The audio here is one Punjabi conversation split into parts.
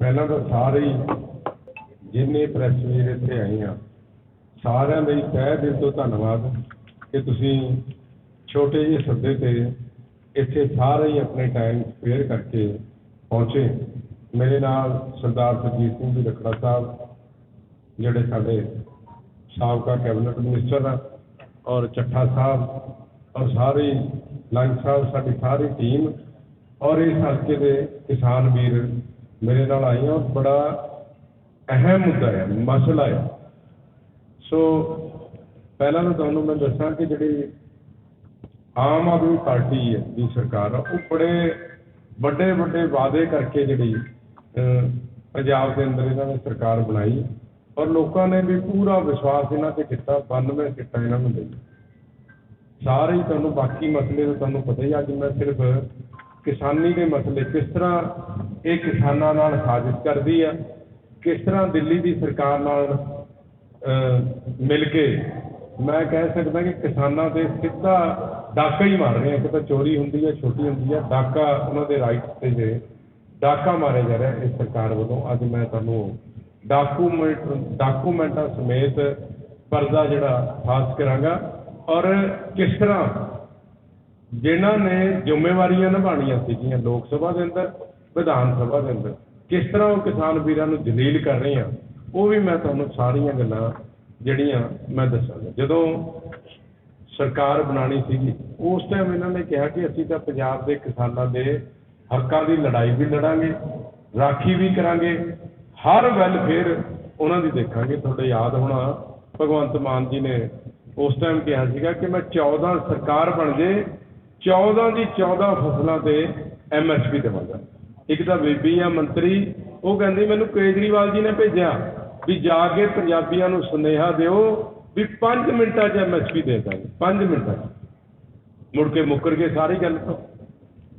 ਪਹਿਲਾਂ ਤਾਂ ਸਾਰੇ ਹੀ ਜਿੰਨੇ ਪ੍ਰੈਸ ਵੀਰ ਇੱਥੇ ਆਏ ਆ, ਸਾਰਿਆਂ ਦਾ ਹੀ ਤਹਿ ਦਿਲ ਤੋਂ ਧੰਨਵਾਦ ਕਿ ਤੁਸੀਂ ਛੋਟੇ ਜਿਹੇ ਸੱਦੇ ਤੇ ਇੱਥੇ ਸਾਰੇ ਹੀ ਆਪਣੇ ਟਾਈਮ ਸਪੇਅਰ ਕਰਕੇ ਪਹੁੰਚੇ। ਮੇਰੇ ਨਾਲ ਸਰਦਾਰ ਸੁਰਜੀਤ ਸਿੰਘ ਜੀ ਰਖੜਾ ਸਾਹਿਬ, ਜਿਹੜੇ ਸਾਡੇ ਸਾਬਕਾ ਕੈਬਨਿਟ ਮਿਨਿਸਟਰ ਆ, ਔਰ ਚੱਠਾ ਸਾਹਿਬ, ਔਰ ਸਾਰੇ ਲੰਗ ਸਾਹਿਬ, ਸਾਡੀ ਸਾਰੀ ਟੀਮ ਔਰ ਇਸ ਹਲਕੇ ਦੇ ਕਿਸਾਨ ਵੀਰ ਮੇਰੇ ਨਾਲ ਆਈ ਔਰ ਬੜਾ ਅਹਿਮ ਮੁੱਦਾ ਹੈ ਮਸਲਾ ਹੈ। ਸੋ ਪਹਿਲਾਂ ਤਾਂ ਤੁਹਾਨੂੰ ਮੈਂ ਦੱਸਾਂ ਕਿ ਜਿਹੜੀ ਆਮ ਆਦਮੀ ਪਾਰਟੀ ਹੈ ਦੀ ਸਰਕਾਰ ਆ ਉਹ ਬੜੇ ਵੱਡੇ ਵੱਡੇ ਵਾਅਦੇ ਕਰਕੇ ਜਿਹੜੀ ਪੰਜਾਬ ਦੇ ਅੰਦਰ ਇਹਨਾਂ ਨੇ ਸਰਕਾਰ ਬਣਾਈ ਔਰ ਲੋਕਾਂ ਨੇ ਵੀ ਪੂਰਾ ਵਿਸ਼ਵਾਸ ਇਹਨਾਂ ਤੇ ਕੀਤਾ 92 ਸੀਟਾਂ ਇਹਨਾਂ ਨੂੰ ਲਈ ਸਾਰੇ ਹੀ ਤੁਹਾਨੂੰ ਬਾਕੀ ਮਸਲੇ ਤਾਂ ਤੁਹਾਨੂੰ ਪਤਾ ਹੀ ਆ, ਅੱਜ ਮੈਂ ਸਿਰਫ ਕਿਸਾਨੀ ਦੇ ਮਸਲੇ ਕਿਸ ਤਰ੍ਹਾਂ ਇਹ ਕਿਸਾਨਾਂ ਨਾਲ ਸਾਜ਼ਿਸ਼ ਕਰਦੀ ਆ, ਕਿਸ ਤਰ੍ਹਾਂ ਦਿੱਲੀ ਦੀ ਸਰਕਾਰ ਨਾਲ ਮਿਲ ਕੇ ਮੈਂ ਕਹਿ ਸਕਦਾ ਕਿ ਕਿਸਾਨਾਂ ਦੇ ਸਿੱਧਾ ਡਾਕਾ ਹੀ ਮਾਰ ਰਹੇ ਆ ਕਿ ਤਾਂ ਚੋਰੀ ਹੁੰਦੀ ਹੈ ਛੋਟੀ ਹੁੰਦੀ ਹੈ ਡਾਕਾ ਉਹਨਾਂ ਦੇ ਰਾਈਟਸ ਤੇ ਜੇ ਡਾਕਾ ਮਾਰਿਆ ਜਾ ਰਿਹਾ ਇਸ ਸਰਕਾਰ ਵੱਲੋਂ, ਅੱਜ ਮੈਂ ਤੁਹਾਨੂੰ ਡਾਕੂਮੈਂਟ, ਡਾਕੂਮੈਂਟਾਂ ਸਮੇਤ ਪਰਦਾ ਜਿਹੜਾ ਖਾਸ ਕਰਾਂਗਾ ਔਰ ਕਿਸ ਤਰ੍ਹਾਂ ਜਿਨ੍ਹਾਂ ਨੇ ਜ਼ਿੰਮੇਵਾਰੀਆਂ ਨਿਭਾਉਣੀਆਂ ਸੀਗੀਆਂ ਲੋਕ ਸਭਾ ਦੇ ਅੰਦਰ, ਵਿਧਾਨ ਸਭਾ ਦੇ ਅੰਦਰ, ਕਿਸ ਤਰ੍ਹਾਂ ਉਹ ਕਿਸਾਨ ਵੀਰਾਂ ਨੂੰ ਜਲੀਲ ਕਰ ਰਹੇ ਆ ਉਹ ਵੀ ਮੈਂ ਤੁਹਾਨੂੰ ਸਾਰੀਆਂ ਗੱਲਾਂ ਜਿਹੜੀਆਂ ਮੈਂ ਦੱਸਾਂਗਾ। ਜਦੋਂ ਸਰਕਾਰ ਬਣਾਣੀ ਸੀਗੀ, ਉਸ ਟਾਈਮ ਇਹਨਾਂ ਨੇ ਕਿਹਾ ਕਿ ਅਸੀਂ ਤਾਂ ਪੰਜਾਬ ਦੇ ਕਿਸਾਨਾਂ ਦੇ ਹੱਕਾਂ ਦੀ ਲੜਾਈ ਵੀ ਲੜਾਂਗੇ, ਰਾਖੀ ਵੀ ਕਰਾਂਗੇ, ਹਰ ਵੈਲਫੇਅਰ ਉਹਨਾਂ ਦੀ ਦੇਖਾਂਗੇ। ਤੁਹਾਡੇ ਯਾਦ ਹੋਣਾ, ਭਗਵੰਤ ਮਾਨ ਜੀ ਨੇ ਉਸ ਟਾਈਮ ਕਿਹਾ ਸੀਗਾ ਕਿ ਮੈਂ 14 ਸਰਕਾਰ ਬਣ ਜੇ 14 ਦੀ 14 ਫਸਲਾਂ ਤੇ ਐਮਐਸਪੀ ਦੇਵਾਂਗਾ ਇੱਕ ਤਾਂ ਬੀਬੀ ਆ ਮੰਤਰੀ, ਉਹ ਕਹਿੰਦੀ ਮੈਨੂੰ ਕੇਜਰੀਵਾਲ ਜੀ ਨੇ ਭੇਜਿਆ ਵੀ ਜਾ ਕੇ ਪੰਜਾਬੀਆਂ ਨੂੰ ਸੁਨੇਹਾ ਦਿਓ ਵੀ 5 ਮਿੰਟਾਂ 'ਚ ਐਮਐਸਪੀ ਦੇ ਦਾਂਗੇ 5 ਮਿੰਟਾਂ 'ਚ। ਮੁੜ ਕੇ ਮੁੱਕਰ ਗਏ ਸਾਰੀ ਗੱਲ ਤੋਂ।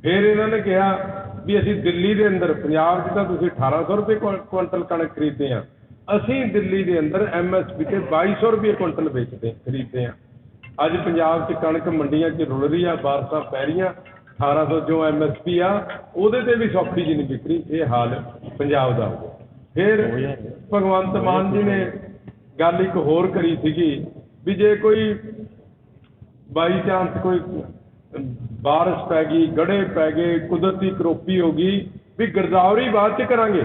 ਫਿਰ ਇਹਨਾਂ ਨੇ ਕਿਹਾ ਵੀ ਅਸੀਂ ਦਿੱਲੀ ਦੇ ਅੰਦਰ, ਪੰਜਾਬ 'ਚ ਤਾਂ ਤੁਸੀਂ 1800 ਰੁਪਏ ਕੁਇੰ- ਕੁਇੰਟਲ ਕਣਕ ਖਰੀਦਦੇ ਆ। ਅਸੀਂ ਦਿੱਲੀ ਦੇ ਅੰਦਰ ਐਮਐਸਪੀ ਤੇ 2200 ਰੁਪਏ ਕੁਇੰਟਲ ਵੇਚਦੇ, ਖਰੀਦਦੇ ਆ। ਅੱਜ ਪੰਜਾਬ 'ਚ ਕਣਕ ਮੰਡੀਆਂ 'ਚ ਰੁਲ ਰਹੀ ਆ ਬਾਰਸਾਂ ਪੈ ਰਹੀਆਂ 1800 ਜੋ ਐਮਐਸਪੀ ਆ ਉਹਦੇ ਤੇ ਵੀ ਸੌਖੀ ਜੀ ਨਹੀਂ ਵਿਕਰੀ ਇਹ ਹਾਲ ਪੰਜਾਬ ਦਾ ਹੋ ਫਿਰ ਭਗਵੰਤ ਮਾਨ ਜੀ ਨੇ ਗੱਲ ਇੱਕ ਹੋਰ ਕਰੀ ਸੀਗੀ ਵੀ ਜੇ ਕੋਈ ਬਾਈ ਚਾਂਸ ਕੋਈ ਬਾਰਿਸ਼ ਪੈ ਗਈ ਗੜੇ ਪੈ ਗਏ ਕੁਦਰਤੀ ਕਰੋਪੀ ਹੋ ਗਈ ਵੀ ਗਿਰਦਾਵਰੀ ਬਾਅਦ ਚ ਕਰਾਂਗੇ।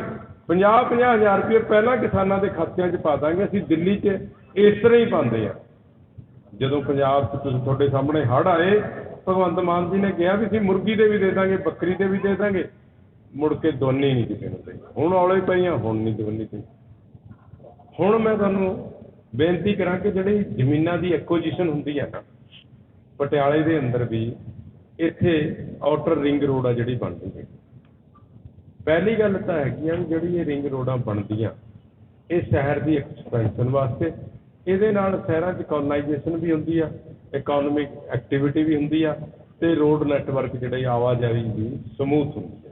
50 50 ਹਜ਼ਾਰ ਰੁਪਏ ਪਹਿਲਾਂ ਕਿਸਾਨਾਂ ਦੇ ਖਾਤਿਆਂ 'ਚ ਪਾ ਦਾਂਗੇ ਅਸੀਂ ਦਿੱਲੀ 'ਚ ਇਸ ਤਰ੍ਹਾਂ ਹੀ ਪਾਉਂਦੇ ਆ। ਜਦੋਂ ਪੰਜਾਬ 'ਚ ਤੁਸੀਂ, ਤੁਹਾਡੇ ਸਾਹਮਣੇ ਹੜ੍ਹ ਆਏ, ਭਗਵੰਤ ਮਾਨ ਜੀ ਨੇ ਕਿਹਾ ਵੀ ਅਸੀਂ ਮੁਰਗੀ ਦੇ ਵੀ ਦੇ ਦਾਂਗੇ, ਬੱਕਰੀ ਦੇ ਵੀ ਦੇ ਦਾਂਗੇ। ਮੁੜ ਕੇ ਦੋਨੇ ਨਹੀਂ ਕਿਸੇ ਨੂੰ ਪਈ ਹੁਣ ਔਲੇ ਪਈਆਂ, ਹੁਣ ਨਹੀਂ ਦੋਨੀ ਪਈ ਹੁਣ ਮੈਂ ਤੁਹਾਨੂੰ ਬੇਨਤੀ ਕਰਾਂ ਕਿ ਜਿਹੜੀ ਜ਼ਮੀਨਾਂ ਦੀ ਐਕੁਜੀਸ਼ਨ ਹੁੰਦੀ ਹੈ ਨਾ, ਪਟਿਆਲੇ ਦੇ ਅੰਦਰ ਵੀ, ਇੱਥੇ ਆਊਟਰ ਰਿੰਗ ਰੋਡ ਆ ਜਿਹੜੀ ਬਣਦੀ ਹੈ। ਪਹਿਲੀ ਗੱਲ ਤਾਂ ਹੈਗੀ ਆ ਵੀ ਜਿਹੜੀ ਇਹ ਰਿੰਗ ਰੋਡਾਂ ਬਣਦੀਆਂ, ਇਹ ਸ਼ਹਿਰ ਦੀ ਐਕਸਪੈਂਸ਼ਨ ਵਾਸਤੇ ਇਹਦੇ ਨਾਲ ਸ਼ਹਿਰਾਂ 'ਚ ਕਲੋਨਾਈਜੇਸ਼ਨ ਵੀ ਹੁੰਦੀ ਆ ਇਕਨੋਮਿਕ ਐਕਟੀਵਿਟੀ ਵੀ ਹੁੰਦੀ ਆ ਤੇ ਰੋਡ ਨੈਟਵਰਕ ਜਿਹੜੀ ਆਵਾਜਾਈ ਦੀ ਸਮੂਥ ਹੁੰਦੀ ਆ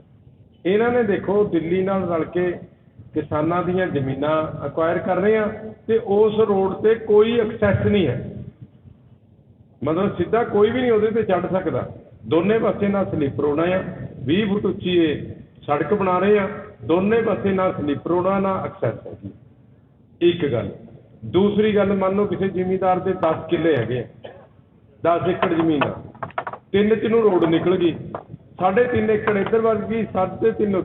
ਇਹਨਾਂ ਨੇ ਦੇਖੋ ਦਿੱਲੀ ਨਾਲ ਰਲ ਕੇ ਕਿਸਾਨਾਂ ਦੀਆਂ ਜ਼ਮੀਨਾਂ ਅਕਵਾਇਰ ਕਰ ਰਹੇ ਆ ਤੇ ਉਸ ਰੋਡ ਤੇ ਕੋਈ ਐਕਸੈਸ ਨਹੀਂ ਹੈ। ਮਤਲਬ ਸਿੱਧਾ ਕੋਈ ਵੀ ਨਹੀਂ ਉਹਦੇ ਤੇ ਚੜ ਸਕਦਾ। ਦੋਨੇ ਪਾਸੇ ਨਾਲ ਸਲਿੱਪ ਰੋਡਾਂ ਆ 20 ਫੁੱਟ ਉੱਚੀ ਇਹ ਸੜਕ ਬਣਾ ਰਹੇ ਆ, ਦੋਨੇ ਪਾਸੇ ਨਾਲ ਸਲੀਪਰ ਰੋਡਾਂ ਨਾਲ ਐਕਸੈਸ ਹੈਗੀ। ਇੱਕ ਗੱਲ। ਦੂਸਰੀ ਗੱਲ ਮੰਨ ਲਓ ਕਿਸੇ ਜ਼ਿਮੀਂਦਾਰ ਦੇ 10 ਕਿੱਲੇ ਹੈਗੇ ਆ 10 ਏਕੜ ਜ਼ਮੀਨ ਆ। ਤਿੰਨ ਚ ਨੂੰ ਰੋਡ ਨਿਕਲ ਗਈ, ਸਾਢੇ ਤਿੰਨ ਏਕੜ ਇੱਧਰ ਵੱਜ ਗਈ, ਸਾਢੇ ਤਿੰਨ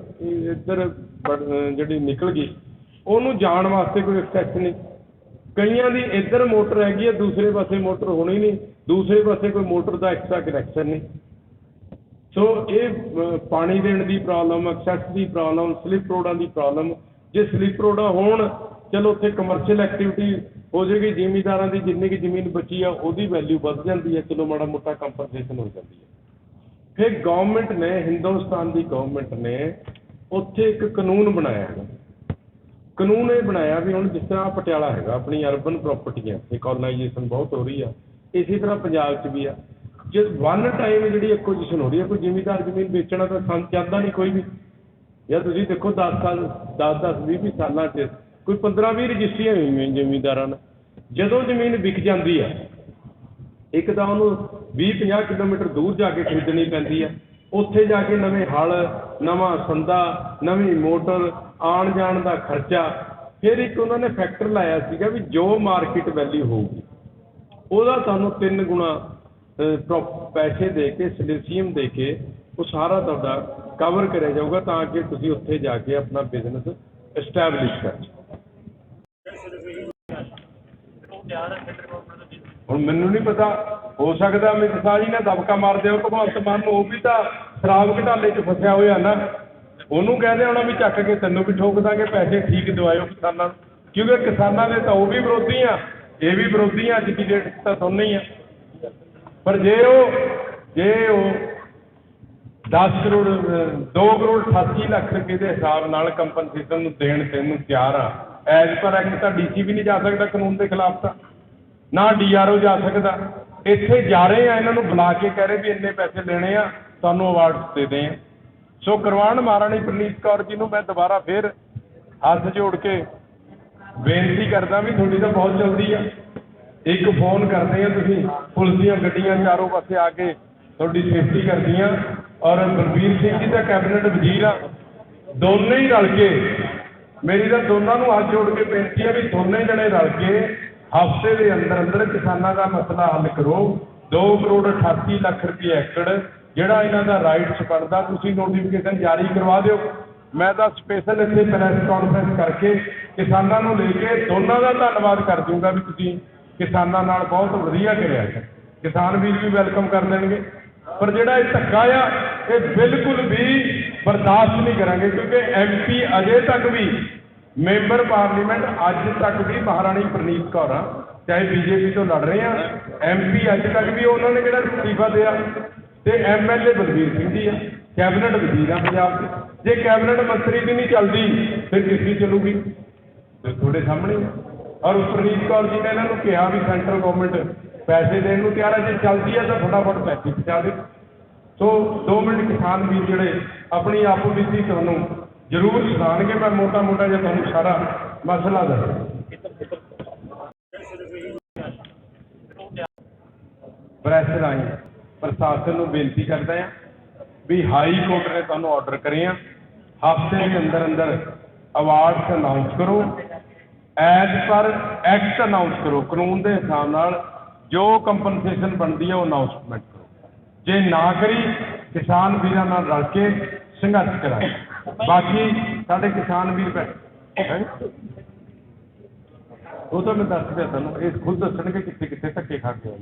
ਇੱਧਰ ਵੜ- ਜਿਹੜੀ ਨਿਕਲ ਗਈ, ਉਹਨੂੰ ਜਾਣ ਵਾਸਤੇ ਕੋਈ ਐਕਸੈਸ ਨਹੀਂ। ਕਈਆਂ ਦੀ ਇੱਧਰ ਮੋਟਰ ਹੈਗੀ ਹੈ ਦੂਸਰੇ ਪਾਸੇ ਮੋਟਰ ਹੋਣੀ ਨਹੀਂ, ਦੂਸਰੇ ਪਾਸੇ ਕੋਈ ਮੋਟਰ ਦਾ ਐਕਸਟਰਾ ਕਨੈਕਸ਼ਨ ਨਹੀਂ। ਸੋ ਇਹ ਪਾਣੀ ਦੇਣ ਦੀ ਪ੍ਰੋਬਲਮ ਐਕਸੈਸ ਦੀ ਪ੍ਰੋਬਲਮ ਸਲਿੱਪ ਰੋਡਾਂ ਦੀ ਪ੍ਰੋਬਲਮ ਜੇ ਸਲਿੱਪ ਰੋਡਾਂ ਹੋਣ ਚਲੋ ਉੱਥੇ ਕਮਰਸ਼ੀਅਲ ਐਕਟੀਵਿਟੀ ਹੋ ਜਾਏਗੀ, ਜ਼ਿਮੀਂਦਾਰਾਂ ਦੀ ਜਿੰਨੀ ਕਿ ਜ਼ਮੀਨ ਬਚੀ ਆ, ਉਹਦੀ ਵੈਲਿਊ ਵੱਧ ਜਾਂਦੀ ਹੈ ਚਲੋ ਮਾੜਾ ਮੋਟਾ ਕੰਪਨਸੇਸ਼ਨ ਹੋ ਜਾਂਦੀ ਹੈ ਫਿਰ ਗਵਰਨਮੈਂਟ ਨੇ, ਹਿੰਦੁਸਤਾਨ ਦੀ ਗਵਰਨਮੈਂਟ ਨੇ ਉੱਥੇ ਇੱਕ ਕਾਨੂੰਨ ਬਣਾਇਆ ਹੈ। ਕਾਨੂੰਨ ਇਹ ਬਣਾਇਆ ਵੀ ਹੁਣ ਜਿਸ ਤਰ੍ਹਾਂ ਪਟਿਆਲਾ ਹੈਗਾ, ਆਪਣੀ ਅਰਬਨ ਪ੍ਰਾਪਰਟੀਆਂ ਤੇ ਕਲੋਨਾਈਜੇਸ਼ਨ ਬਹੁਤ ਹੋ ਰਹੀ ਆ, ਇਸੇ ਤਰ੍ਹਾਂ ਪੰਜਾਬ 'ਚ ਵੀ ਆ। ਜੇ ਵਨ ਟਾਈਮ ਜਿਹੜੀ ਐਕੁਜੀਸ਼ਨ ਹੋ ਰਹੀ ਹੈ ਕੋਈ ਜ਼ਿਮੀਂਦਾਰ ਜ਼ਮੀਨ ਵੇਚਣਾ ਤਾਂ ਸੰਨ ਚਾਹੁੰਦਾ ਨਹੀਂ ਕੋਈ ਵੀ। ਜਾਂ ਤੁਸੀਂ ਦੇਖੋ 10 ਸਾਲ 10 10 20 20 ਸਾਲਾਂ 'ਚ ਕੋਈ 15 20 ਰਜਿਸਟਰੀਆਂ ਹੋਈਆਂ ਜ਼ਿਮੀਂਦਾਰਾਂ ਨਾਲ। ਜਦੋਂ ਜ਼ਮੀਨ ਵਿਕ ਜਾਂਦੀ ਆ ਇੱਕ ਤਾਂ ਉਹਨੂੰ 20 50 ਕਿਲੋਮੀਟਰ ਦੂਰ ਜਾ ਕੇ ਖਰੀਦਣੀ ਪੈਂਦੀ ਆ। ਉੱਥੇ ਜਾ ਕੇ ਨਵੇਂ ਹਲ ਨਵਾਂ ਸੰਦਾ ਨਵੀਂ ਮੋਟਰ ਆਉਣ ਜਾਣ ਦਾ ਖਰਚਾ ਫਿਰ ਇੱਕ ਉਹਨਾਂ ਨੇ ਫੈਕਟਰ ਲਾਇਆ ਸੀਗਾ ਵੀ ਜੋ ਮਾਰਕੀਟ ਵੈਲਿਊ ਹੋਊਗੀ। ਉਹਦਾ ਤੁਹਾਨੂੰ ਤਿੰਨ ਗੁਣਾ ਅਹ, ਪੈਸੇ ਦੇ ਕੇ ਸਿਲੇਸੀਅਮ ਦੇ ਕੇ ਉਹ ਸਾਰਾ ਤੁਹਾਡਾ ਕਵਰ ਕਰਿਆ ਜਾਊਗਾ ਤਾਂ ਕਿ ਤੁਸੀਂ ਉੱਥੇ ਜਾ ਕੇ ਆਪਣਾ ਬਿਜ਼ਨਸ ਐਸਟੈਬਲਿਸ਼ ਕਰ ਸਕੋ। ਹੁਣ ਮੈਨੂੰ ਨਹੀਂ ਪਤਾ, ਹੋ ਸਕਦਾ ਅਮਿਤ ਸ਼ਾਹ ਜੀ ਨੇ ਦਬਕਾ ਮਾਰ ਦਿਓ ਭਗਵੰਤ ਮਾਨ ਨੂੰ, ਉਹ ਵੀ ਤਾਂ ਸ਼ਰਾਬ ਘਟਾਲੇ 'ਚ ਫਸਿਆ ਹੋਇਆ ਨਾ। ਉਹਨੂੰ ਕਹਿੰਦੇ ਹੋਣਾ ਵੀ ਚੱਕ ਕੇ ਤੈਨੂੰ ਵੀ ਠੋਕ ਦਾਂਗੇ, ਪੈਸੇ ਠੀਕ ਦਿਵਾਇਓ ਕਿਸਾਨਾਂ ਨੂੰ। ਕਿਉਂਕਿ ਕਿਸਾਨਾਂ ਦੇ ਤਾਂ ਉਹ ਵੀ ਵਿਰੋਧੀ ਆ, ਇਹ ਵੀ ਵਿਰੋਧੀ ਆ, ਅੱਜ ਦੀ ਡੇਟ ਤਾਂ ਦੋਨੇ ਹੀ ਆ। ਪਰ ਜੇ ਉਹ ਜੇ ਉਹ 10 ਕਰੋੜ 2 ਕਰੋੜ 88 ਲੱਖ ਰੁਪਏ ਦੇ ਹਿਸਾਬ ਨਾਲ ਕੰਪਨਸੇਸ਼ਨ ਨੂੰ ਦੇਣ ਤੈਨੂੰ ਤਿਆਰ ਆ ਐਜ਼ ਪਰ ਐਕਟ ਤਾਂ ਡੀਸੀ ਵੀ ਨਹੀਂ ਜਾ ਸਕਦਾ ਕਾਨੂੰਨ ਦੇ ਖਿਲਾਫ ਤਾਂ। ਨਾ ਡੀਆਰਓ ਜਾ ਸਕਦਾ। ਇੱਥੇ ਜਾ ਰਹੇ ਆ, ਇਹਨਾਂ ਨੂੰ ਬੁਲਾ ਕੇ ਕਹਿ ਰਹੇ ਵੀ ਇੰਨੇ ਪੈਸੇ ਲੈਣੇ ਆ ਤੁਹਾਨੂੰ ਅਵਾਰਡ ਦੇ ਦੇ। ਸੋ ਕਰਵਾਣ ਮਹਾਰਾਣੀ ਪ੍ਰਨੀਤ ਕੌਰ ਜੀ ਨੂੰ ਮੈਂ ਦੁਬਾਰਾ ਫੇਰ ਹੱਥ ਜੋੜ ਕੇ ਬੇਨਤੀ ਕਰਦਾ ਵੀ ਤੁਹਾਡੀ ਤਾਂ ਬਹੁਤ ਜਲਦੀ ਆ। ਇੱਕ ਫੋਨ ਕਰਦੇ ਆ ਤੁਸੀਂ, ਪੁਲਿਸ ਦੀਆਂ ਗੱਡੀਆਂ ਚਾਰੋਂ ਪਾਸੇ ਆ ਕੇ ਤੁਹਾਡੀ ਸੇਫਟੀ ਕਰਦੀਆਂ। ਔਰ ਬਲਬੀਰ ਸਿੰਘ ਜੀ ਦਾ ਕੈਬਨਿਟ ਵਜ਼ੀਰ ਆ। ਦੋਨੇ ਹੀ ਰਲ ਕੇ ਮੇਰੀ ਤਾਂ ਦੋਨਾਂ ਨੂੰ ਹੱਥ ਜੋੜ ਕੇ ਬੇਨਤੀ ਹੈ ਵੀ ਦੋਨੇ ਜਣੇ ਰਲ ਕੇ ਹਫ਼ਤੇ ਦੇ ਅੰਦਰ ਅੰਦਰ ਕਿਸਾਨਾਂ ਦਾ ਮਸਲਾ ਹੱਲ ਕਰੋ। 2 ਕਰੋੜ 88 ਲੱਖ ਰੁਪਏ ਏਕੜ ਜਿਹੜਾ ਇਹਨਾਂ ਦਾ ਰਾਈਟਸ ਬਣਦਾ, ਤੁਸੀਂ ਨੋਟੀਫਿਕੇਸ਼ਨ ਜਾਰੀ ਕਰਵਾ ਦਿਓ। ਮੈਂ ਤਾਂ ਸਪੈਸ਼ਲ ਇੱਥੇ ਪ੍ਰੈਸ ਕਾਨਫਰੰਸ ਕਰਕੇ ਕਿਸਾਨਾਂ ਨੂੰ ਲੈ ਕੇ ਦੋਨਾਂ ਦਾ ਧੰਨਵਾਦ ਕਰ ਦੂੰਗਾ ਵੀ ਤੁਸੀਂ ਕਿਸਾਨਾਂ ਨਾਲ ਬਹੁਤ ਵਧੀਆ ਕਰਿਆ। ਕਿਸਾਨ ਵੀਰ ਵੀ ਵੈਲਕਮ ਕਰ ਲੈਣਗੇ। ਪਰ ਜਿਹੜਾ ਇਹ ਧੱਕਾ ਆ, ਇਹ ਬਿਲਕੁਲ ਵੀ ਬਰਦਾਸ਼ਤ ਨਹੀਂ ਕਰਾਂਗੇ ਕਿਉਂਕਿ ਐਮਪੀ ਅਜੇ ਤੱਕ ਵੀ ਮੈਂਬਰ ਪਾਰਲੀਮੈਂਟ ਅੱਜ ਤੱਕ ਵੀ ਮਹਾਰਾਣੀ ਪ੍ਰਨੀਤ ਕੌਰ ਆ। ਚਾਹੇ ਬੀਜੇਪੀ ਤੋਂ ਲੜ ਰਹੇ ਆ ਐਮਪੀ ਅੱਜ ਤੱਕ ਵੀ ਉਹਨਾਂ ਨੇ ਕਿਹੜਾ ਅਸਤੀਫਾ ਦਿਆ? ਤੇ ਐਮਐਲਏ ਬਲਬੀਰ ਸਿੰਘ ਜੀ ਆ, ਕੈਬਨਿਟ ਵਜ਼ੀਰ ਆ ਪੰਜਾਬ ਦੇ। ਜੇ ਕੈਬਨਿਟ ਮੰਤਰੀ ਦੀ ਨਹੀਂ ਚੱਲਦੀ, ਫਿਰ ਕਿਸ ਦੀ ਚੱਲੂਗੀ? ਤੇ ਤੁਹਾਡੇ ਸਾਹਮਣੇ ਆ। ਔਰ ਪ੍ਰਨੀਤ ਕੌਰ ਜੀ ਨੇ ਇਹਨਾਂ ਨੂੰ ਕਿਹਾ ਵੀ ਸੈਂਟਰਲ ਗਵਰਨਮੈਂਟ ਪੈਸੇ ਦੇਣ ਨੂੰ ਤਿਆਰ ਹੈ ਜੇ ਚੱਲਦੀ ਹੈ ਤਾਂ ਫਟਾਫਟ ਪੈਸੇ ਪਹੁੰਚਾ ਦੇ ਸੋ 2 ਮਿੰਟ ਕਿਸਾਨ ਵੀਰ ਜਿਹੜੇ ਆਪਣੀ ਆਪੋ ਬੀਤੀ ਤੁਹਾਨੂੰ ਜ਼ਰੂਰ ਸੁਣਾਣਗੇ ਮੈਂ ਮੋਟਾ ਮੋਟਾ ਜਿਹਾ ਤੁਹਾਨੂੰ ਸਾਰਾ ਮਸਲਾ ਦੱਸਾਂ ਪ੍ਰੈਸ ਰਾਹੀਂ ਪ੍ਰਸ਼ਾਸਨ ਨੂੰ ਬੇਨਤੀ ਕਰਦਾ ਹਾਂ ਵੀ ਹਾਈ ਕੋਰਟ ਨੇ ਤੁਹਾਨੂੰ ਆਰਡਰ ਕਰੇ ਆ ਹਫ਼ਤੇ ਦੇ ਅੰਦਰ ਅੰਦਰ ਅਵਾਰਡਸ ਅਨਾਉਂਸ ਕਰੋ। ਐਜ਼ ਪਰ ਐਕਟ ਅਨਾਉਂਸ ਕਰੋ। ਕਾਨੂੰਨ ਦੇ ਹਿਸਾਬ ਨਾਲ ਜੋ ਕੰਪਨਸੇਸ਼ਨ ਬਣਦੀ ਹੈ ਉਹ ਅਨਾਉਂਸਮੈਂਟ ਕਰੋ। ਜੇ ਨਾ ਕਰੀ, ਕਿਸਾਨ ਵੀਰਾਂ ਨਾਲ ਰਲ ਕੇ ਸੰਘਰਸ਼ ਕਰਾਂਗੇ। ਬਾਕੀ ਸਾਡੇ ਕਿਸਾਨ ਵੀਰ ਬੈਠੇ। ਹੈਂ? ਉਹ ਤਾਂ ਮੈਂ ਦੱਸ ਦਿਆ ਤੁਹਾਨੂੰ, ਇਹ ਖੁਦ ਦੱਸਣਗੇ ਕਿੱਥੇ ਕਿੱਥੇ ਧੱਕੇ ਖਾ ਕੇ ਆਏ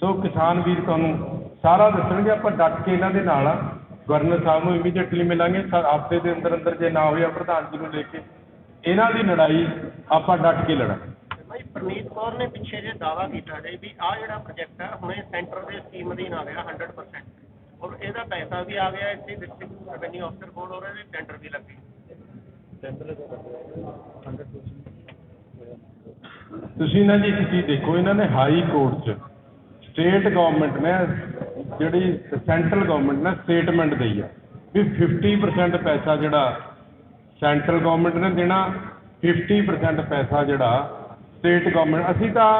ਸੋ ਕਿਸਾਨ ਵੀਰ ਤੁਹਾਨੂੰ ਸਾਰਾ ਦੱਸਣਗੇ, ਆਪਾਂ ਡਟ ਕੇ ਇਹਨਾਂ ਦੇ ਨਾਲ ਆ। ਗਵਰਨਰ ਸਾਹਿਬ ਨੂੰ ਇਮੀਡੀਏਟਲੀ ਮਿਲਾਂਗੇ। ਹਫ਼ਤੇ ਦੇ ਅੰਦਰ ਅੰਦਰ ਜੇ ਨਾ ਹੋਇਆ, ਪ੍ਰਧਾਨ ਜੀ ਨੂੰ ਲੈ ਕੇ। ਇਹਨਾਂ ਦੀ ਲੜਾਈ ਆਪਾਂ ਡਟ ਕੇ ਲੜਾਂਗੇ। ਭਾਈ ਪ੍ਰਨੀਤ ਕੌਰ ਨੇ ਪਿੱਛੇ ਜੇ ਦਾਵਾ ਕੀਤਾ ਜੇ ਵੀ ਆਹ ਜਿਹੜਾ ਪ੍ਰੋਜੈਕਟ ਹੈ ਹੁਣੇ ਸੈਂਟਰ ਦੇ ਸਕੀਮ ਅਧੀਨ ਆ ਗਿਆ 100% ਔਰ ਇਹਦਾ ਪੈਸਾ ਵੀ ਆ ਗਿਆ ਇੱਥੇ ਡਿਸਟ੍ਰਿਕਟ ਰੈਵਨਿਊ ਅਫਸਰ ਕੋਲ ਔਰ ਇਹਦੇ ਟੈਂਡਰ ਵੀ ਲੱਗੇ। ਤੁਸੀਂ ਨਾ ਜੀ ਇੱਕ ਚੀਜ਼ ਦੇਖੋ ਇਹਨਾਂ ਨੇ ਹਾਈ ਕੋਰਟ 'ਚ ਸਟੇਟ ਗਵਰਨਮੈਂਟ ਨੇ ਜਿਹੜੀ ਸੈਂਟਰਲ ਗਵਰਨਮੈਂਟ ਨੇ ਸਟੇਟਮੈਂਟ ਦਈ ਆ ਵੀ 50% ਪੈਸਾ ਜਿਹੜਾ ਸੈਂਟਰਲ ਗਵਰਨਮੈਂਟ ਨੇ ਦੇਣਾ 50% ਪੈਸਾ ਜਿਹੜਾ ਸਟੇਟ ਗਵਰਨਮੈਂਟ ਅਸੀਂ ਤਾਂ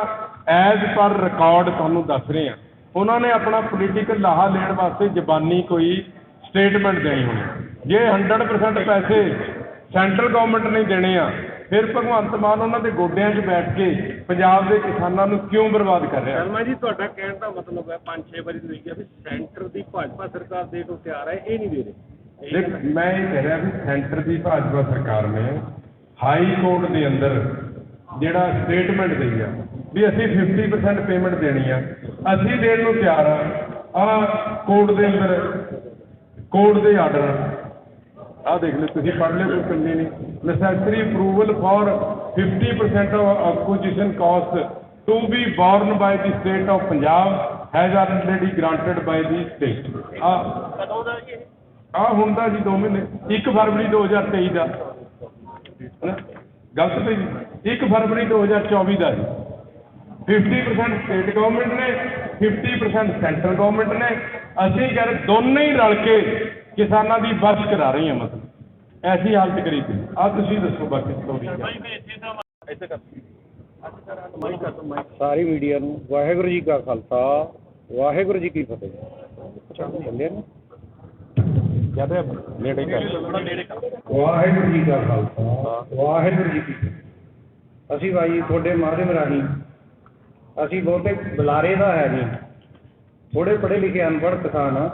ਐਜ਼ ਪਰ ਰਿਕਾਰਡ ਤੁਹਾਨੂੰ ਦੱਸ ਰਹੇ ਹਾਂ। ਉਹਨਾਂ ਨੇ ਆਪਣਾ ਪੋਲੀਟੀਕਲ ਲਾਹਾ ਲੈਣ ਵਾਸਤੇ ਜ਼ਬਾਨੀ ਕੋਈ ਸਟੇਟਮੈਂਟ ਦੇਣੀ ਹੋਣੀ। ਜੇ 100% ਪੈਸੇ ਸੈਂਟਰਲ ਗਵਰਨਮੈਂਟ ਨੇ ਦੇਣੇ ਆ ਫਿਰ ਭਗਵੰਤ ਮਾਨ ਉਹਨਾਂ ਦੇ ਗੋਡਿਆਂ 'ਚ ਬੈਠ ਕੇ ਪੰਜਾਬ ਦੇ ਕਿਸਾਨਾਂ ਨੂੰ ਕਿਉਂ ਬਰਬਾਦ ਕਰ ਰਿਹਾ? ਸ਼ਰਮਾ ਜੀ ਤੁਹਾਡਾ ਕਹਿਣ ਦਾ ਮਤਲਬ ਹੈ ਪੰਜ ਛੇ ਵਾਰੀ ਤੁਸੀਂ ਕਿਹਾ ਵੀ ਸੈਂਟਰ ਦੀ ਭਾਜਪਾ ਸਰਕਾਰ ਦੇ ਨੂੰ ਤਿਆਰ ਹੈ ਇਹ ਨਹੀਂ ਦੇ ਰਹੇ। ਦੇਖ ਮੈਂ ਇਹ ਕਹਿ ਰਿਹਾ ਵੀ ਸੈਂਟਰ ਦੀ ਭਾਜਪਾ ਸਰਕਾਰ ਨੇ ਹਾਈ ਕੋਰਟ ਦੇ ਅੰਦਰ ਜਿਹੜਾ ਸਟੇਟਮੈਂਟ ਦਈ ਆ ਵੀ ਅਸੀਂ 50% ਪੇਮੈਂਟ ਦੇਣੀ ਆ। ਅਸੀਂ ਦੇਣ ਨੂੰ ਤਿਆਰ ਆ। ਆ ਕੋਰਟ ਦੇ ਅੰਦਰ ਕੋਰਟ ਦੇ ਆਰਡਰ ਆ। ਦੇਖ ਲਓ, ਤੁਸੀਂ ਪੜ੍ਹ ਲਿਓ ਕੋਈ ਕੰਨੀ ਨਹੀਂ। Necessary approval for 50% of acquisition cost to be borne by the state of Punjab has already granted by the state ਆ ਕਦੋਂ ਦਾ ਜੀ ਆ ਹੁੰਦਾ ਜੀ 2 ਮਹੀਨੇ 1 ਫਰਵਰੀ 2023 ਦਾ। ਹੈਨਾ? ਗਲਤ ਜੀ 1 ਫਰਵਰੀ 2024 ਦਾ ਜੀ 50% ਸਟੇਟ ਗਵਰਨਮੈਂਟ ਨੇ 50% ਸੈਂਟਰਲ ਗਵਰਨਮੈਂਟ ਨੇ। ਅਸੀਂ ਕਰ ਦੋਨੇ ਹੀ ਰਲ ਕੇ ਕਿਸਾਨਾਂ ਦੀ ਬਸ ਕਰਾ ਰਹੇ ਹਾਂ ਮਤਲਬ। ਐਸੀ ਹਾਲਤ ਕਰੀ ਸੀ। ਆ ਤੁਸੀਂ ਦੱਸੋ ਬਾਕੀ ਸਟੋਰੀ ਇੱਥੇ ਕਰ। ਸਾਰੀ ਮੀਡੀਆ ਨੂੰ ਵਾਹਿਗੁਰੂ ਜੀ ਕਾ ਖਾਲਸਾ ਵਾਹਿਗੁਰੂ ਜੀ ਕੀ ਫਤਿਹ। ਚੱਲਿਆ ਨਾ। ਜ਼ਿਆਦਾ ਨੇੜੇ ਕਰ ਥੋੜਾ ਨੇੜੇ ਕਰ ਵਾਹਿਗੁਰੂ ਜੀ ਕਾ ਖਾਲਸਾ। ਵਾਹਿਗੁਰੂ ਜੀ ਕੀ ਫਤਿਹ। ਅਸੀਂ ਭਾਈ ਤੁਹਾਡੇ ਮਾਧਿਅਮ ਰਾਹੀਂ ਅਸੀਂ ਬਹੁਤੇ ਬੁਲਾਰੇ ਦਾ ਹੈ ਜੀ। ਥੋੜੇ ਪੜ੍ਹੇ ਲਿਖੇ ਅਨਪੜ੍ਹ ਕਿਸਾਨ ਆ।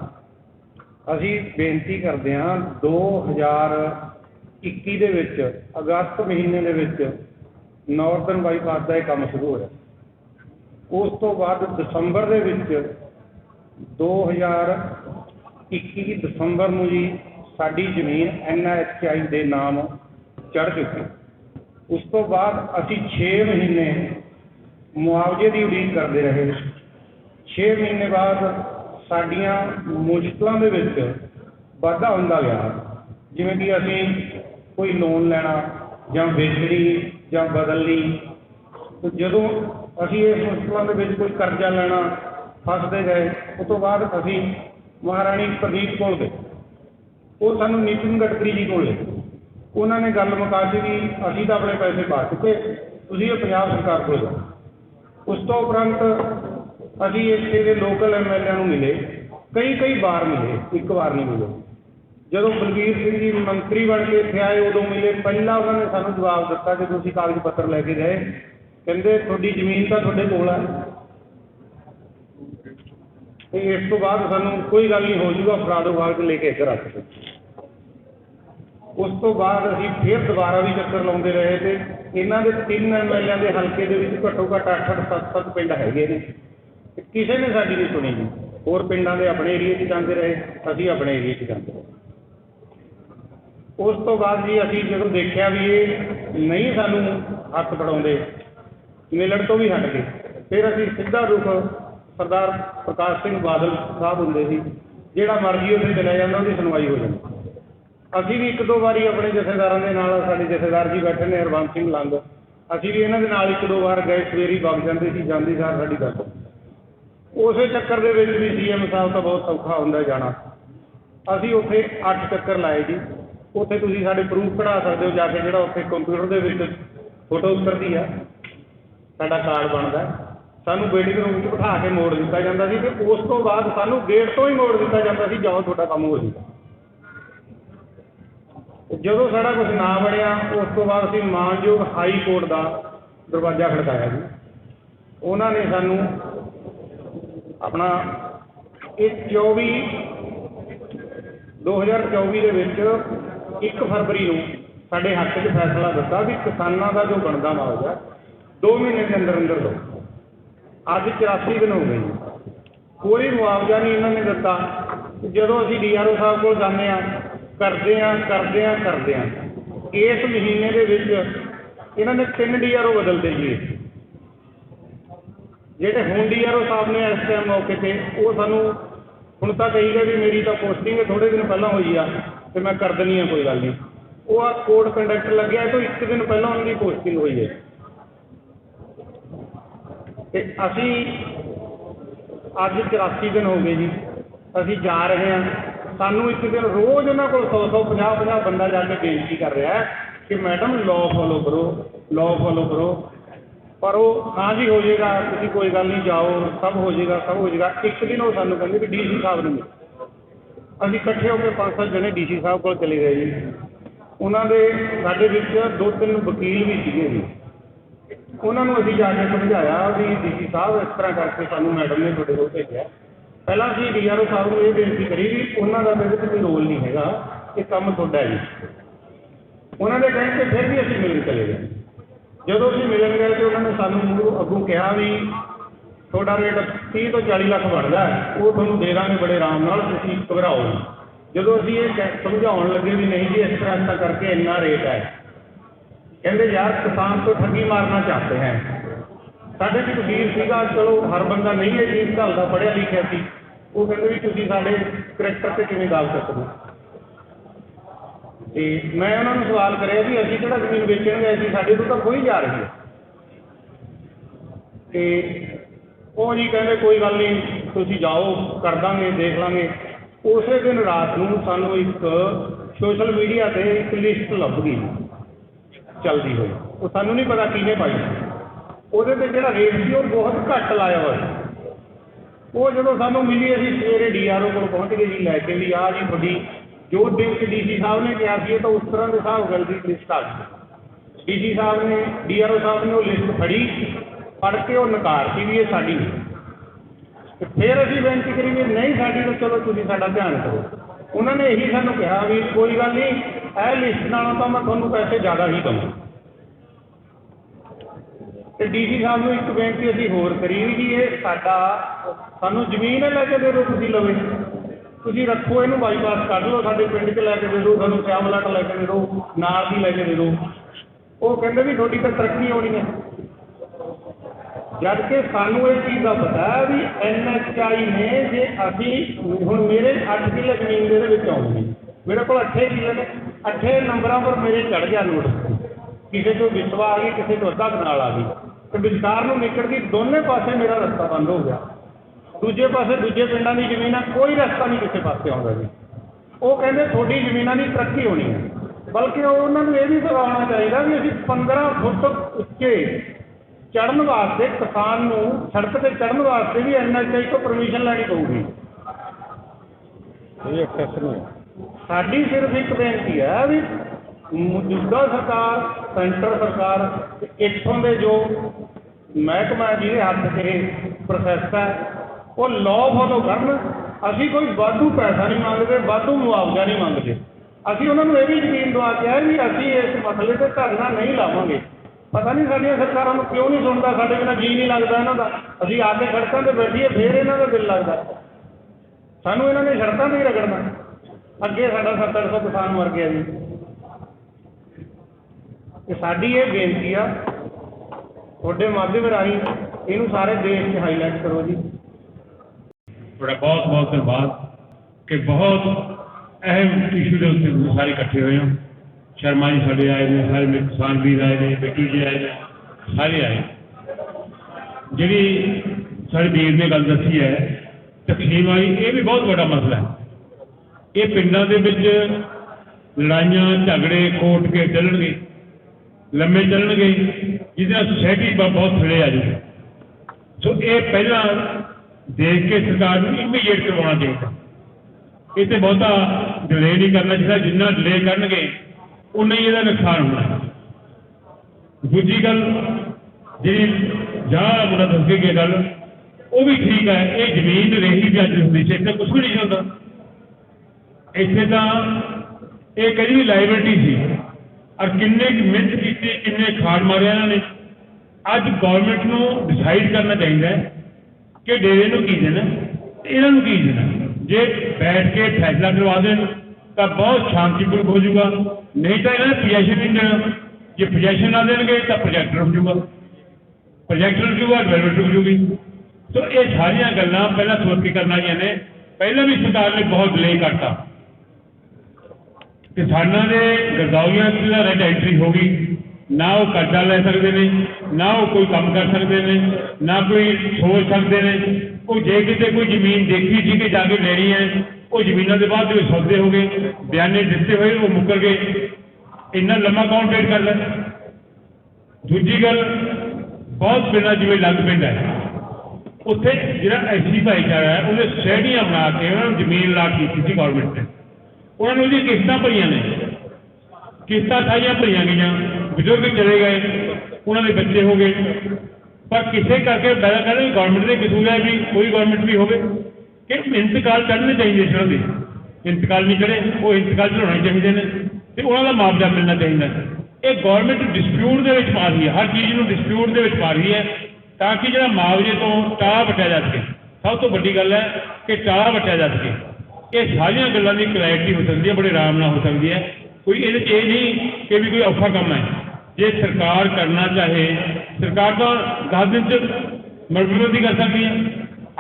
ਅਸੀਂ ਬੇਨਤੀ ਕਰਦੇ ਹਾਂ 2021 ਦੇ ਵਿੱਚ ਅਗਸਤ ਮਹੀਨੇ ਦੇ ਵਿੱਚ ਨਾਰਥਰਨ ਬਾਈਪਾਸ ਦਾ ਇਹ ਕੰਮ ਸ਼ੁਰੂ ਹੋਇਆ। ਉਸ ਤੋਂ ਬਾਅਦ ਦਸੰਬਰ ਦੇ ਵਿੱਚ 2021 ਦਸੰਬਰ ਨੂੰ ਜੀ ਸਾਡੀ ਜ਼ਮੀਨ ਐਨਐਚਆਈ ਦੇ ਨਾਮ ਚੜ ਚੁੱਕੀ। ਉਸ ਤੋਂ ਬਾਅਦ ਅਸੀਂ 6 ਮਹੀਨੇ ਮੁਆਵਜ਼ੇ ਦੀ ਉਡੀਕ ਕਰਦੇ ਰਹੇ। 6 ਮਹੀਨੇ ਬਾਅਦ ਸਾਡੀਆਂ ਮੁਸ਼ਕਲਾਂ ਦੇ ਵਿੱਚ ਵਾਧਾ ਹੁੰਦਾ ਗਿਆ। ਜਿਵੇਂ ਕਿ ਅਸੀਂ ਕੋਈ ਲੋਨ ਲੈਣਾ ਜਾਂ ਵੇਚਣੀ ਜਾਂ ਬਦਲਣੀ। ਜਦੋਂ ਅਸੀਂ ਇਸ ਮੁਸ਼ਕਲਾਂ ਦੇ ਵਿੱਚ ਕੋਈ ਕਰਜ਼ਾ ਲੈਣਾ, ਫਸਦੇ ਗਏ, ਉਸ ਤੋਂ ਬਾਅਦ ਅਸੀਂ ਮਹਾਰਾਣੀ ਪ੍ਰਦੀਪ ਕੋਲ ਗਏ। ਉਹ ਸਾਨੂੰ ਨਿਤਿਨ ਗਡਕਰੀ ਜੀ ਕੋਲ ਗਏ। ਉਹਨਾਂ ਨੇ ਗੱਲ ਮੁਕਾ ਕੇ ਵੀ ਅਸੀਂ ਤਾਂ ਆਪਣੇ ਪੈਸੇ ਪਾ ਚੁੱਕੇ। ਤੁਸੀਂ ਇਹ ਪੰਜਾਬ ਸਰਕਾਰ ਕੋਲ ਜਾਓ। ਉਸ ਤੋਂ ਉਪਰੰਤ ਅਸੀਂ ਇੱਥੇ ਦੇ ਲੋਕਲ ਐਮਐਲਏ ਨੂੰ ਮਿਲੇ। ਕਈ ਕਈ ਵਾਰ ਮਿਲੇ, ਇੱਕ ਵਾਰ ਨਹੀਂ ਮਿਲੇ। ਜਦੋਂ ਬਲਬੀਰ ਸਿੰਘ ਜੀ ਮੰਤਰੀ ਬਣ ਕੇ ਇੱਥੇ ਆਏ, ਉਦੋਂ ਮਿਲੇ। ਪਹਿਲਾਂ ਉਹਨਾਂ ਨੇ ਸਾਨੂੰ ਜਵਾਬ ਦਿੱਤਾ ਕਿ ਤੁਸੀਂ ਕਾਗਜ਼ ਪੱਤਰ ਲੈ ਕੇ ਗਏ। ਕਹਿੰਦੇ, ਤੁਹਾਡੀ ਜ਼ਮੀਨ ਤਾਂ ਤੁਹਾਡੇ ਕੋਲ ਹੈ ਤੇ ਇਸ ਤੋਂ ਬਾਅਦ ਸਾਨੂੰ ਕੋਈ ਗੱਲ ਨਹੀਂ ਹੋ ਜੂਗਾ, ਫਰਾਡ ਵਿਭਾਗ ਲੈ ਕੇ ਇੱਧਰ ਆ ਕੇ। ਉਸ ਤੋਂ ਬਾਅਦ ਅਸੀਂ ਫਿਰ ਦੁਬਾਰਾ ਵੀ ਚੱਕਰ ਲਾਉਂਦੇ ਰਹੇ ਤੇ ਇਹਨਾਂ ਦੇ ਤਿੰਨ ਐਮਐਲਏ ਦੇ ਹਲਕੇ ਦੇ ਵਿੱਚ ਘੱਟੋ ਘੱਟ 8-8 7-7 ਪਿੰਡ ਹੈਗੇ ਨੇ। ਤੇ ਕਿਸੇ ਨੇ ਸਾਡੀ ਨਹੀਂ ਸੁਣੀ ਜੀ। ਹੋਰ ਪਿੰਡਾਂ ਦੇ ਆਪਣੇ ਏਰੀਏ 'ਚ ਜਾਂਦੇ ਰਹੇ, ਅਸੀਂ ਆਪਣੇ ਏਰੀਏ 'ਚ ਜਾਂਦੇ ਰਹੇ। ਉਸ ਤੋਂ ਬਾਅਦ ਜੀ ਅਸੀਂ ਜਦੋਂ ਦੇਖਿਆ ਵੀ ਇਹ ਨਹੀਂ ਸਾਨੂੰ ਹੱਥ ਫੜਾਉਂਦੇ, ਮਿਲਣ ਤੋਂ ਵੀ ਹਟ ਗਏ। ਫਿਰ ਅਸੀਂ ਸਿੱਧਾ ਰੁਖ ਸਰਦਾਰ ਪ੍ਰਕਾਸ਼ ਸਿੰਘ ਬਾਦਲ ਸਾਹਿਬ ਹੁੰਦੇ ਸੀ, ਜਿਹੜਾ ਮਰਜ਼ੀ ਉੱਥੇ ਚਲਾ ਜਾਂਦਾ, ਉਹਦੀ ਸੁਣਵਾਈ ਹੋ ਜਾਂਦੀ। ਅਸੀਂ ਵੀ ਇੱਕ ਦੋ ਵਾਰੀ ਆਪਣੇ ਜਥੇਦਾਰਾਂ ਦੇ ਨਾਲ, ਸਾਡੇ ਜਥੇਦਾਰ ਜੀ ਬੈਠੇ ਨੇ, ਹਰਬੰਸ ਸਿੰਘ ਲੰਗ। ਅਸੀਂ ਵੀ ਇਹਨਾਂ ਦੇ ਨਾਲ ਇੱਕ ਦੋ ਵਾਰ ਗਏ, ਸਵੇਰੀ ਵਗ ਜਾਂਦੇ ਸੀ, ਜਾਂਦੀ ਸਾਰ ਸਾਡੀ ਗੱਲ ਉਸੇ ਚੱਕਰ ਦੇ ਵਿੱਚ ਵੀ ਸੀਐਮ ਸਾਹਿਬ ਤਾਂ ਬਹੁਤ ਸੌਖਾ ਹੁੰਦਾ ਜਾਣਾ। ਅਸੀਂ ਉੱਥੇ 8 ਚੱਕਰ ਲਾਏ ਜੀ। ਉੱਥੇ ਤੁਸੀਂ ਸਾਡੇ ਪ੍ਰੂਫ ਕਢਾ ਸਕਦੇ ਹੋ, ਜਾ ਕੇ ਜਿਹੜਾ ਉੱਥੇ ਕੰਪਿਊਟਰ ਦੇ ਵਿੱਚ ਫੋਟੋ ਉਤਰਦੀ ਆ। ਸਾਡਾ ਕਾਰਡ ਬਣਦਾ। ਸਾਨੂੰ ਵੇਟਿੰਗ ਰੂਮ 'ਚ ਬਿਠਾ ਕੇ ਮੋੜ ਦਿੱਤਾ ਜਾਂਦਾ ਸੀ ਤੇ ਉਸ ਤੋਂ ਬਾਅਦ ਸਾਨੂੰ ਗੇਟ ਤੋਂ ਹੀ ਮੋੜ ਦਿੱਤਾ ਜਾਂਦਾ ਸੀ ਜਾਓ ਤੁਹਾਡਾ ਕੰਮ ਹੋ ਜਾਊਗਾ। ਜਦੋਂ ਸਾਡਾ ਕੁਝ ਨਾ ਬਣਿਆ, ਉਸ ਤੋਂ ਬਾਅਦ ਅਸੀਂ ਮਾਨਯੋਗ ਹਾਈ ਕੋਰਟ ਦਾ ਦਰਵਾਜ਼ਾ ਖੜਕਾਇਆ ਜੀ। ਉਹਨਾਂ ਨੇ ਸਾਨੂੰ ਆਪਣਾ ਇਹ 24 2024 ਦੇ ਵਿੱਚ 1 ਫਰਵਰੀ ਨੂੰ ਸਾਡੇ ਹੱਕ 'ਚ ਫੈਸਲਾ ਦਿੱਤਾ ਵੀ ਕਿਸਾਨਾਂ ਦਾ ਜੋ ਬਣਦਾ ਮੁਆਵਜ਼ਾ 2 ਮਹੀਨੇ ਦੇ ਅੰਦਰ ਅੰਦਰ ਦਿਓ। ਅੱਜ 84 ਦਿਨ ਹੋ ਗਏ ਜੀ। ਕੋਈ ਮੁਆਵਜ਼ਾ ਨਹੀਂ ਇਹਨਾਂ ਨੇ ਦਿੱਤਾ। ਜਦੋਂ ਅਸੀਂ ਡੀਆਰਓ ਸਾਹਿਬ ਕੋਲ ਜਾਂਦੇ ਆ ਕਰਦੇ ਆ ਕਰਦੇ ਆ ਕਰਦੇ ਆ ਇਸ ਮਹੀਨੇ ਦੇ ਵਿੱਚ ਇਹਨਾਂ ਨੇ ਤਿੰਨ ਡੀਆਰਓ ਬਦਲਦੇ ਜੀ। ਜਿਹੜੇ ਹੁਣ ਡੀਆਰਓ ਸਾਹਿਬ ਨੇ ਇਸ ਟਾਈਮ ਮੌਕੇ ਤੇ, ਉਹ ਸਾਨੂੰ ਹੁਣ ਤਾਂ ਕਹੀ ਗਏ ਵੀ ਮੇਰੀ ਤਾਂ ਪੋਸਟਿੰਗ ਥੋੜੇ ਦਿਨ ਪਹਿਲਾਂ ਹੋਈ ਆ, ਤੇ ਮੈਂ ਕਰ ਦਿੰਨੀ ਆ ਕੋਈ ਗੱਲ ਨਹੀਂ। ਉਹ ਆ ਕੋਡ ਕੰਡਕਟ ਲੱਗਿਆ, ਇਹ ਤੋਂ ਇੱਕ ਦਿਨ ਪਹਿਲਾਂ ਉਹਨਾਂ ਦੀ ਪੋਸਟਿੰਗ ਹੋਈ ਹੈ। ਤੇ ਅਸੀਂ ਅੱਜ 84 ਦਿਨ ਹੋ ਗਏ ਜੀ। ਅਸੀਂ ਜਾ ਰਹੇ ਹਾਂ। ਸਾਨੂੰ ਇੱਕ ਦਿਨ ਰੋਜ਼ ਉਹਨਾਂ ਕੋਲ 100 100 50 50 ਬੰਦਾ ਜਾ ਕੇ ਬੇਨਤੀ ਕਰ ਰਿਹਾ ਕਿ ਮੈਡਮ ਲਾਅ ਫੋਲੋ ਕਰੋ ਲਾਅ ਫੋਲੋ ਕਰੋ। ਪਰ ਉਹ ਹਾਂ ਜੀ ਹੋ ਜਾਏਗਾ, ਤੁਸੀਂ ਕੋਈ ਗੱਲ ਨਹੀਂ, ਜਾਓ, ਸਭ ਹੋ ਜਾਏਗਾ, ਸਭ ਹੋ ਜਾਏਗਾ। ਇੱਕ ਦਿਨ ਉਹ ਸਾਨੂੰ ਕਹਿੰਦੇ ਵੀ ਡੀਸੀ ਸਾਹਿਬ ਨੂੰ ਮਿਲੋ। ਅਸੀਂ ਇਕੱਠੇ ਹੋ ਕੇ ਪੰਜ ਸੱਤ ਜਣੇ ਡੀਸੀ ਸਾਹਿਬ ਕੋਲ ਚਲੇ ਗਏ ਜੀ। ਉਹਨਾਂ ਦੇ ਸਾਡੇ ਵਿੱਚ ਦੋ ਤਿੰਨ ਵਕੀਲ ਵੀ ਸੀਗੇ ਜੀ। ਉਹਨਾਂ ਨੂੰ ਅਸੀਂ ਜਾ ਕੇ ਸਮਝਾਇਆ ਵੀ ਡੀਸੀ ਸਾਹਿਬ ਇਸ ਤਰ੍ਹਾਂ ਕਰਕੇ ਸਾਨੂੰ ਮੈਡਮ ਨੇ ਤੁਹਾਡੇ ਕੋਲ ਭੇਜਿਆ। ਪਹਿਲਾਂ ਅਸੀਂ ਡੀਆਰਓ ਸਾਹਿਬ ਨੂੰ ਇਹ ਬੇਨਤੀ ਕਰੀ ਵੀ ਉਹਨਾਂ ਦਾ ਮੇਰੇ ਕੋਈ ਰੋਲ ਨਹੀਂ ਹੈਗਾ, ਇਹ ਕੰਮ ਤੁਹਾਡਾ ਹੈ ਉਹਨਾਂ ਦੇ ਕਹਿਣ ਤੇ ਫਿਰ ਵੀ ਅਸੀਂ ਮਿਲਣ ਚਲੇ ਗਏ। ਜਦੋਂ ਅਸੀਂ ਮਿਲਣ ਗਏ ਤੇ ਉਹਨਾਂ ਨੇ ਸਾਨੂੰ ਮੂੰਹ ਅੱਗੋਂ ਕਿਹਾ ਵੀ ਤੁਹਾਡਾ ਰੇਟ 30 ਤੋਂ 40 ਲੱਖ ਬਣਦਾ ਉਹ ਤੁਹਾਨੂੰ ਦੇ ਦਾਂਗੇ ਬੜੇ ਆਰਾਮ ਨਾਲ, ਤੁਸੀਂ ਘਬਰਾਓ ਜਦੋਂ ਅਸੀਂ ਇਹ ਕਹਿ- ਸਮਝਾਉਣ ਲੱਗੇ ਵੀ ਨਹੀਂ ਜੀ, ਇਸ ਤਰ੍ਹਾਂ ਇਸ ਤਰ੍ਹਾਂ ਕਰਕੇ ਇੰਨਾ ਰੇਟ ਹੈ। ਕਹਿੰਦੇ ਯਾਰ ਕਿਸਾਨ ਤੋਂ ਠੱਗੀ ਮਾਰਨਾ ਚਾਹਤੇ ਹੈ। ਸਾਡੇ ਚ ਵਕੀਲ ਸੀਗਾ, ਚਲੋ ਹਰ ਬੰਦਾ ਨਹੀਂ ਇਹ ਚੀਜ਼ ਘੱਲਦਾ ਪੜ੍ਹਿਆ ਲਿਖਿਆ ਸੀ। ਉਹ ਕਹਿੰਦੇ ਵੀ ਤੁਸੀਂ ਸਾਡੇ ਕਰੈਕਟਰ ਤੇ ਕਿਵੇਂ ਗੱਲ ਕਰਦੇ ਤੇ ਮੈਂ ਉਹਨਾਂ ਨੂੰ ਸਵਾਲ ਕਰਿਆ ਵੀ ਅਸੀਂ ਕਿਹੜਾ ਜ਼ਮੀਨ ਵੇਚਣ ਗਏ ਸੀ, ਸਾਡੇ ਤੋਂ ਤਾਂ ਕੋਈ ਜਾ ਰਹੀ ਹੈ। ਤੇ ਉਹ ਜੀ ਕਹਿੰਦੇ ਕੋਈ ਗੱਲ ਨਹੀਂ, ਤੁਸੀਂ ਜਾਓ, ਕਰ ਦਾਂਗੇ, ਦੇਖ ਲਾਂਗੇ। ਉਸੇ ਦਿਨ ਰਾਤ ਨੂੰ ਸਾਨੂੰ ਇੱਕ ਸੋਸ਼ਲ ਮੀਡੀਆ ਤੇ ਇੱਕ ਲਿਸਟ ਲੱਭ ਗਈ। ਚੱਲਦੀ ਹੋਈ। ਉਹ ਸਾਨੂੰ ਨਹੀਂ ਪਤਾ ਕਿਹਨੇ ਪਾਈ। ਉਹਦੇ ਤੇ ਜਿਹੜਾ ਰੇਟ ਸੀ, ਉਹ ਬਹੁਤ ਘੱਟ ਲਾਇਆ ਹੋਇਆ ਉਹ ਜਦੋਂ ਸਾਨੂੰ ਮਿਲੀ, ਅਸੀਂ ਸਵੇਰੇ ਡੀਆਰਓ ਕੋਲ ਪਹੁੰਚ ਗਏ ਜੀ, ਲੈ ਕੇ ਵੀ ਆਹ ਜੀ ਤੁਹਾਡੀ, ਜੋ ਦਿਨ ਚ ਡੀਸੀ ਸਾਹਿਬ ਨੇ ਕਿਹਾ ਸੀ, ਇਹ ਤਾਂ ਉਸ ਤਰ੍ਹਾਂ ਦੇ ਹਿਸਾਬ ਗੱਲ ਦੀ ਲਿਸਟ ਆ ਗਈ। ਡੀਸੀ ਸਾਹਿਬ ਨੇ ਡੀਆਰਓ ਸਾਹਿਬ ਨੇ ਉਹ ਲਿਸਟ ਫੜੀ ਪੜ੍ਹ ਕੇ ਉਹ ਨਕਾਰਤੀ ਵੀ ਇਹ ਸਾਡੀ। ਨਹੀਂ ਤੇ ਫਿਰ ਅਸੀਂ ਬੇਨਤੀ ਕਰੀ ਵੀ ਨਹੀਂ ਸਾਡੀ ਤਾਂ ਚਲੋ ਤੁਸੀਂ ਸਾਡਾ ਧਿਆਨ ਕਰੋ। ਉਹਨਾਂ ਨੇ ਇਹੀ ਸਾਨੂੰ ਕਿਹਾ ਵੀ ਕੋਈ ਗੱਲ ਨਹੀਂ ਇਹ ਲਿਸਟ ਨਾਲੋਂ ਤਾਂ ਮੈਂ ਤੁਹਾਨੂੰ ਪੈਸੇ ਜ਼ਿਆਦਾ ਹੀ ਦਵਾਂ ਤੇ ਡੀਸੀ ਸਾਹਿਬ ਨੂੰ ਇੱਕ ਬੇਨਤੀ ਅਸੀਂ ਹੋਰ ਕਰੀ ਜੀ ਇਹ ਸਾਡਾ, ਸਾਨੂੰ ਜ਼ਮੀਨ ਲੈ ਕੇ ਦੇ ਦਿਓ ਤੁਸੀਂ ਲਵੇ। ਤੁਸੀਂ ਰੱਖੋ ਇਹਨੂੰ ਬਾਈਪਾਸ ਕੱਢ ਲਓ ਸਾਡੇ ਪਿੰਡ 'ਚ ਲੈ ਕੇ ਦੇ ਦਿਓ, ਸਾਨੂੰ ਸਿਆਮਲਾਟ ਲੈ ਕੇ ਦੇ ਦਿਓ, ਨਾਲ ਦੀ ਲੈ ਕੇ ਦੇ ਦਿਓ। ਉਹ ਕਹਿੰਦੇ ਵੀ ਤੁਹਾਡੀ ਤਾਂ ਤਰੱਕੀ ਹੋਣੀ ਹੈ। ਜਦ ਕਿ ਸਾਨੂੰ ਇਹ ਚੀਜ਼ ਦਾ ਪਤਾ ਹੈ ਵੀ ਐਨਐਚਆਈ ਨੇ ਜੇ ਅਸੀਂ, ਹੁਣ ਮੇਰੇ 8 ਕਿੱਲੇ ਜ਼ਮੀਨ ਦੇ ਵਿੱਚ ਆਉਂਦੀ ਮੇਰੇ ਕੋਲ 8 ਕਿੱਲੇ ਨੇ। ਅੱਠੇ ਨੰਬਰਾਂ ਪਰ ਮੇਰੇ ਚੜ ਗਿਆ ਨੋਟਿਸ ਕਿਸੇ ਤੋਂ ਵਿਸਵਾ ਆ ਗਈ, ਕਿਸੇ ਤੋਂ ਅੱਧਾ ਕਨਾਲ ਆ ਗਈ। ਤੇ ਵਿਚਕਾਰ ਨੂੰ ਨਿਕਲ ਗਈ ਦੋਨੇ ਪਾਸੇ ਮੇਰਾ ਰਸਤਾ ਬੰਦ ਹੋ ਗਿਆ। ਦੂਜੇ ਪਾਸੇ ਦੂਜੇ ਪਿੰਡਾਂ ਦੀ ਜ਼ਮੀਨਾਂ, ਕੋਈ ਰਸਤਾ ਨਹੀਂ ਕਿਸੇ ਪਾਸੇ ਆਉਂਦਾ ਜੀ। ਉਹ ਕਹਿੰਦੇ ਤੁਹਾਡੀ ਜ਼ਮੀਨਾਂ ਦੀ ਤਰੱਕੀ ਹੋਣੀ ਹੈ। ਬਲਕਿ ਉਹ ਉਹਨਾਂ ਨੂੰ ਇਹ ਵੀ ਕਰਵਾਉਣਾ ਚਾਹੀਦਾ ਵੀ ਅਸੀਂ 15 ਫੁੱਟ ਉੱਚੇ ਚੜਨ ਵਾਸਤੇ, ਕਿਸਾਨ ਨੂੰ ਸੜਕ ਤੇ ਚੜਨ ਵਾਸਤੇ ਵੀ ਐਨਐਚਆਈ ਤੋਂ ਪਰਮਿਸ਼ਨ ਲੈਣੀ ਪਊਗੀ। ਇਹ ਐਕਸੈਸ ਨਹੀਂ ਸਾਡੀ ਸਿਰਫ ਇੱਕ ਬੇਨਤੀ ਹੈ ਵੀ ਮੌਜੂਦਾ ਸਰਕਾਰ, ਸੈਂਟਰ ਸਰਕਾਰ ਤੇ ਇੱਥੋਂ ਦੇ ਜੋ ਮਹਿਕਮਾ ਜਿਹਦੇ ਹੱਥ ਇਹ ਪ੍ਰੋਸੈਸ ਹੈ, ਉਹ ਲਾਅ ਫੋਲੋ ਕਰਨ। ਅਸੀਂ ਕੋਈ ਵਾਧੂ ਪੈਸਾ ਨਹੀਂ ਮੰਗਦੇ, ਵਾਧੂ ਮੁਆਵਜ਼ਾ ਨਹੀਂ ਮੰਗਦੇ। ਅਸੀਂ ਉਹਨਾਂ ਨੂੰ ਇਹ ਵੀ ਯਕੀਨ ਦਵਾ ਕੇ ਆਏ ਵੀ ਅਸੀਂ ਇਸ ਮਸਲੇ ਤੇ ਧਰਨਾ ਨਹੀਂ ਲਾਵਾਂਗੇ। ਪਤਾ ਨਹੀਂ ਸਾਡੀਆਂ ਸਰਕਾਰਾਂ ਨੂੰ ਕਿਉਂ ਨਹੀਂ ਸੁਣਦਾ, ਸਾਡੇ ਬਿਨਾਂ ਜੀ ਨਹੀਂ ਲੱਗਦਾ ਇਹਨਾਂ ਦਾ। ਅਸੀਂ ਆ ਕੇ ਸੜਕਾਂ ਤੇ ਬੈਠੀਏ, ਫੇਰ ਇਹਨਾਂ ਦਾ ਦਿਲ ਲੱਗਦਾ। ਸਾਨੂੰ ਇਹਨਾਂ ਨੇ ਸੜਕਾਂ ਤੇ ਹੀ ਰਗੜਨਾ। ਅੱਗੇ ਸਾਡਾ 700 ਕਿਸਾਨ ਮਰ ਗਿਆ ਜੀ। ਤੇ ਸਾਡੀ ਇਹ ਬੇਨਤੀ ਆ, ਤੁਹਾਡੇ ਮਾਧਿਅਮ ਰਾਹੀਂ ਇਹਨੂੰ ਸਾਰੇ ਦੇਸ਼ 'ਚ ਹਾਈਲਾਈਟ ਕਰੋ ਜੀ। ਤੁਹਾਡਾ ਬਹੁਤ ਬਹੁਤ ਧੰਨਵਾਦ ਕਿ ਬਹੁਤ ਅਹਿਮ ਇਸ਼ੂ ਦੇ ਉੱਤੇ ਤੁਸੀਂ ਸਾਰੇ ਇਕੱਠੇ ਹੋਏ ਹੋ। ਸ਼ਰਮਾ ਜੀ ਸਾਡੇ ਆਏ ਨੇ, ਸਾਰੇ ਮੇਰੇ ਕਿਸਾਨ ਵੀਰ ਆਏ ਨੇ, ਬਿੱਟੂ ਜੀ ਆਏ ਨੇ, ਸਾਰੇ ਆਏ। ਜਿਹੜੀ ਸਾਡੇ ਵੀਰ ਨੇ ਗੱਲ ਦੱਸੀ ਹੈ, ਤਕਸੀਮ ਵਾਲੀ, ਇਹ ਵੀ ਬਹੁਤ ਵੱਡਾ ਮਸਲਾ ਹੈ। ਇਹ ਪਿੰਡਾਂ ਦੇ ਵਿੱਚ ਲੜਾਈਆਂ, ਝਗੜੇ ਕੋਟ ਕੇ ਚੱਲਣਗੇ, ਲੰਮੇ ਚੱਲਣਗੇ, ਜਿਹਦੇ ਨਾਲ ਸੁਸਾਇਟੀ ਬਹੁਤ ਥੜੇ ਆ ਜਾਊਗੀ। ਸੋ ਇਹ ਪਹਿਲਾਂ ਦੇਖ ਕੇ ਸਰਕਾਰ ਨੂੰ ਇਮੀਡੀਏਟ ਕਰਵਾਉਣਾ ਚਾਹੀਦਾ ਇਹ ਤੇ ਬਹੁਤਾ ਡਿਲੇ ਨਹੀਂ ਕਰਨਾ ਚਾਹੀਦਾ, ਜਿੰਨਾ ਡਿਲੇ ਕਰਨਗੇ, ਉਨਾ ਹੀ ਇਹਦਾ ਨੁਕਸਾਨ ਹੋਣਾ। ਦੂਜੀ ਗੱਲ, ਜਿਹੜੀ ਜਾਂ ਮੁੰਡਾ ਦੱਸੇਗੀ ਗੱਲ, ਉਹ ਵੀ ਠੀਕ ਹੈ, ਇਹ ਜ਼ਮੀਨ ਰਹੀ ਵੀ ਅੱਜ ਹੁੰਦੀ ਸੀ, ਇੱਥੇ ਕੁਝ ਵੀ ਨਹੀਂ ਹੁੰਦਾ। ਇੱਥੇ ਤਾਂ ਇਹ ਕਦੀ ਵੀ ਲਾਇਬਿਲਿਟੀ ਸੀ ਔਰ ਕਿੰਨੇ ਕੁ ਮਿਹਨਤ ਕੀਤੀ ਕਿੰਨੇ ਖਾੜ ਮਾਰਿਆ ਇਹਨਾਂ ਨੇ ਅੱਜ ਗਵਰਨਮੈਂਟ ਨੂੰ ਡਿਸਾਈਡ ਕਰਨਾ ਚਾਹੀਦਾ ਹੈ ਕਿ ਡੇਰੇ ਨੂੰ ਕੀ ਦੇਣਾ ਤੇ ਇਹਨਾਂ ਨੂੰ ਕੀ ਦੇਣਾ ਜੇ ਬੈਠ ਕੇ ਫੈਸਲਾ ਕਰਵਾ ਦੇਣ ਤਾਂ ਬਹੁਤ ਸ਼ਾਂਤੀਪੂਰਵਕ ਹੋ ਜਾਊਗਾ ਨਹੀਂ ਤਾਂ ਇਹਨਾਂ ਨੇ ਪੋਜੀਸ਼ਨ ਨਹੀਂ ਦੇਣਾ ਜੇ ਪੋਜੀਸ਼ਨ ਨਾ ਦੇਣਗੇ ਤਾਂ ਪ੍ਰੋਜੈਕਟ ਰੁਕ ਜਾਊਗਾ ਪ੍ਰੋਜੈਕਟ ਰੁਕ ਜਾਊਗਾ ਡਿਵੈਲਪਮੈਂਟ ਰੁਕ ਜਾਊਗੀ ਸੋ ਇਹ ਸਾਰੀਆਂ ਗੱਲਾਂ ਪਹਿਲਾਂ ਸੋਚ ਕੇ ਕਰਨਾ ਚਾਹੀਦੀਆਂ ਨੇ ਪਹਿਲਾਂ ਵੀ ਸਰਕਾਰ ਨੇ ਬਹੁਤ ਡਿਲੇ ਕਰਤਾ ਕਿਸਾਨਾਂ ਦੇ ਗਰਦਾਵੀਆਂ ਦੀ ਰੈਡ ਐਂਟਰੀ ਹੋ ਗਈ। ਨਾ ਉਹ ਕਰਜ਼ਾ ਲੈ ਸਕਦੇ ਨੇ, ਨਾ ਉਹ ਕੋਈ ਕੰਮ ਕਰ ਸਕਦੇ ਨੇ, ਨਾ ਕੋਈ ਸੋਚ ਸਕਦੇ ਨੇ। ਉਹ ਜੇ ਕਿਤੇ ਕੋਈ ਜ਼ਮੀਨ ਦੇਖੀ ਸੀ ਕਿ ਜਾ ਕੇ ਲੈਣੀ ਹੈ, ਉਹ ਜ਼ਮੀਨਾਂ ਦੇ ਬਾਅਦ ਜੋ ਸੌਦੇ ਹੋ ਗਏ, ਬਿਆਨੇ ਦਿੱਤੇ ਹੋਏ, ਉਹ ਮੁੱਕਰ ਗਏ। ਇੰਨਾ ਲੰਮਾ ਕੌਣ ਵੇਟ ਕਰ ਲੈ ਦੂਜੀ ਗੱਲ, ਬਹੁਤ ਪਿੰਡਾਂ ਜਿਵੇਂ ਲੱਗ ਪਿੰਡ ਹੈ। ਉੱਥੇ ਜਿਹੜਾ ਐਸੀ ਭਾਈਚਾਰਾ ਹੈ, ਉਹਨੇ ਸਹਿੜੀਆਂ ਬਣਾ ਕੇ ਉਹਨਾਂ ਨੂੰ ਜ਼ਮੀਨ ਲਾ ਕੀਤੀ ਸੀ ਗਵਰਨਮੈਂਟ ਨੇ। ਉਹਨਾਂ ਨੂੰ ਉਹਦੀਆਂ ਕਿਸ਼ਤਾਂ ਭਰੀਆਂ ਨੇ। ਕਿਸ਼ਤਾਂ ਸਾਰੀਆਂ ਭਰੀਆਂ ਗਈਆਂ। ਬਜ਼ੁਰਗ ਚਲੇ ਗਏ, ਉਹਨਾਂ ਦੇ ਬੱਚੇ ਹੋ ਗਏ। ਪਰ ਕਿਸੇ ਕਰਕੇ ਪਹਿਲਾਂ ਕਹਿੰਦੇ ਗਵਰਨਮੈਂਟ ਦੇ ਕਸੂਰ ਹੈ ਵੀ ਕੋਈ ਗਵਰਨਮੈਂਟ ਵੀ ਹੋਵੇ, ਕਿ ਇੰਤਕਾਲ ਕਰਨੇ ਚਾਹੀਦੇ ਸੀ ਉਹਦੇ ਇੰਤਕਾਲ ਨਹੀਂ ਕਰੇ ਉਹ ਇੰਤਕਾਲ ਚਲਾਉਣੇ ਚਾਹੀਦੇ ਨੇ ਤੇ ਉਹਨਾਂ ਦਾ ਮੁਆਵਜ਼ਾ ਮਿਲਣਾ ਚਾਹੀਦਾ। ਇਹ ਗਵਰਨਮੈਂਟ ਡਿਸਪਿਊਟ ਦੇ ਵਿੱਚ ਪਾ ਰਹੀ ਹੈ, ਹਰ ਚੀਜ਼ ਨੂੰ ਡਿਸਪਿਊਟ ਦੇ ਵਿੱਚ ਪਾ ਰਹੀ ਹੈ, ਤਾਂ ਕਿ ਜਿਹੜਾ ਮੁਆਵਜ਼ੇ ਤੋਂ ਟਾਹ ਵਟਿਆ ਜਾ ਸਕੇ। ਸਭ ਤੋਂ ਵੱਡੀ ਗੱਲ ਹੈ ਕਿ ਟਾਹ ਵਟਿਆ ਜਾ ਸਕੇ। ਇਹ ਸਾਰੀਆਂ ਗੱਲਾਂ ਦੀ ਕਲੈਰਿਟੀ ਹੋ ਸਕਦੀ ਹੈ, ਬੜੇ ਆਰਾਮ ਨਾਲ ਹੋ ਸਕਦੀ ਹੈ। ਕੋਈ ਇਹਦੇ 'ਚ ਇਹ ਨਹੀਂ ਕਿ ਵੀ ਕੋਈ ਔਖਾ ਕੰਮ ਹੈ। ਜੇ ਸਰਕਾਰ ਕਰਨਾ ਚਾਹੇ, ਸਰਕਾਰ ਤਾਂ ਦਸ ਦਿਨ 'ਚ ਮਰਜ਼ੀ ਕਰ ਸਕਦੀ ਹੈ।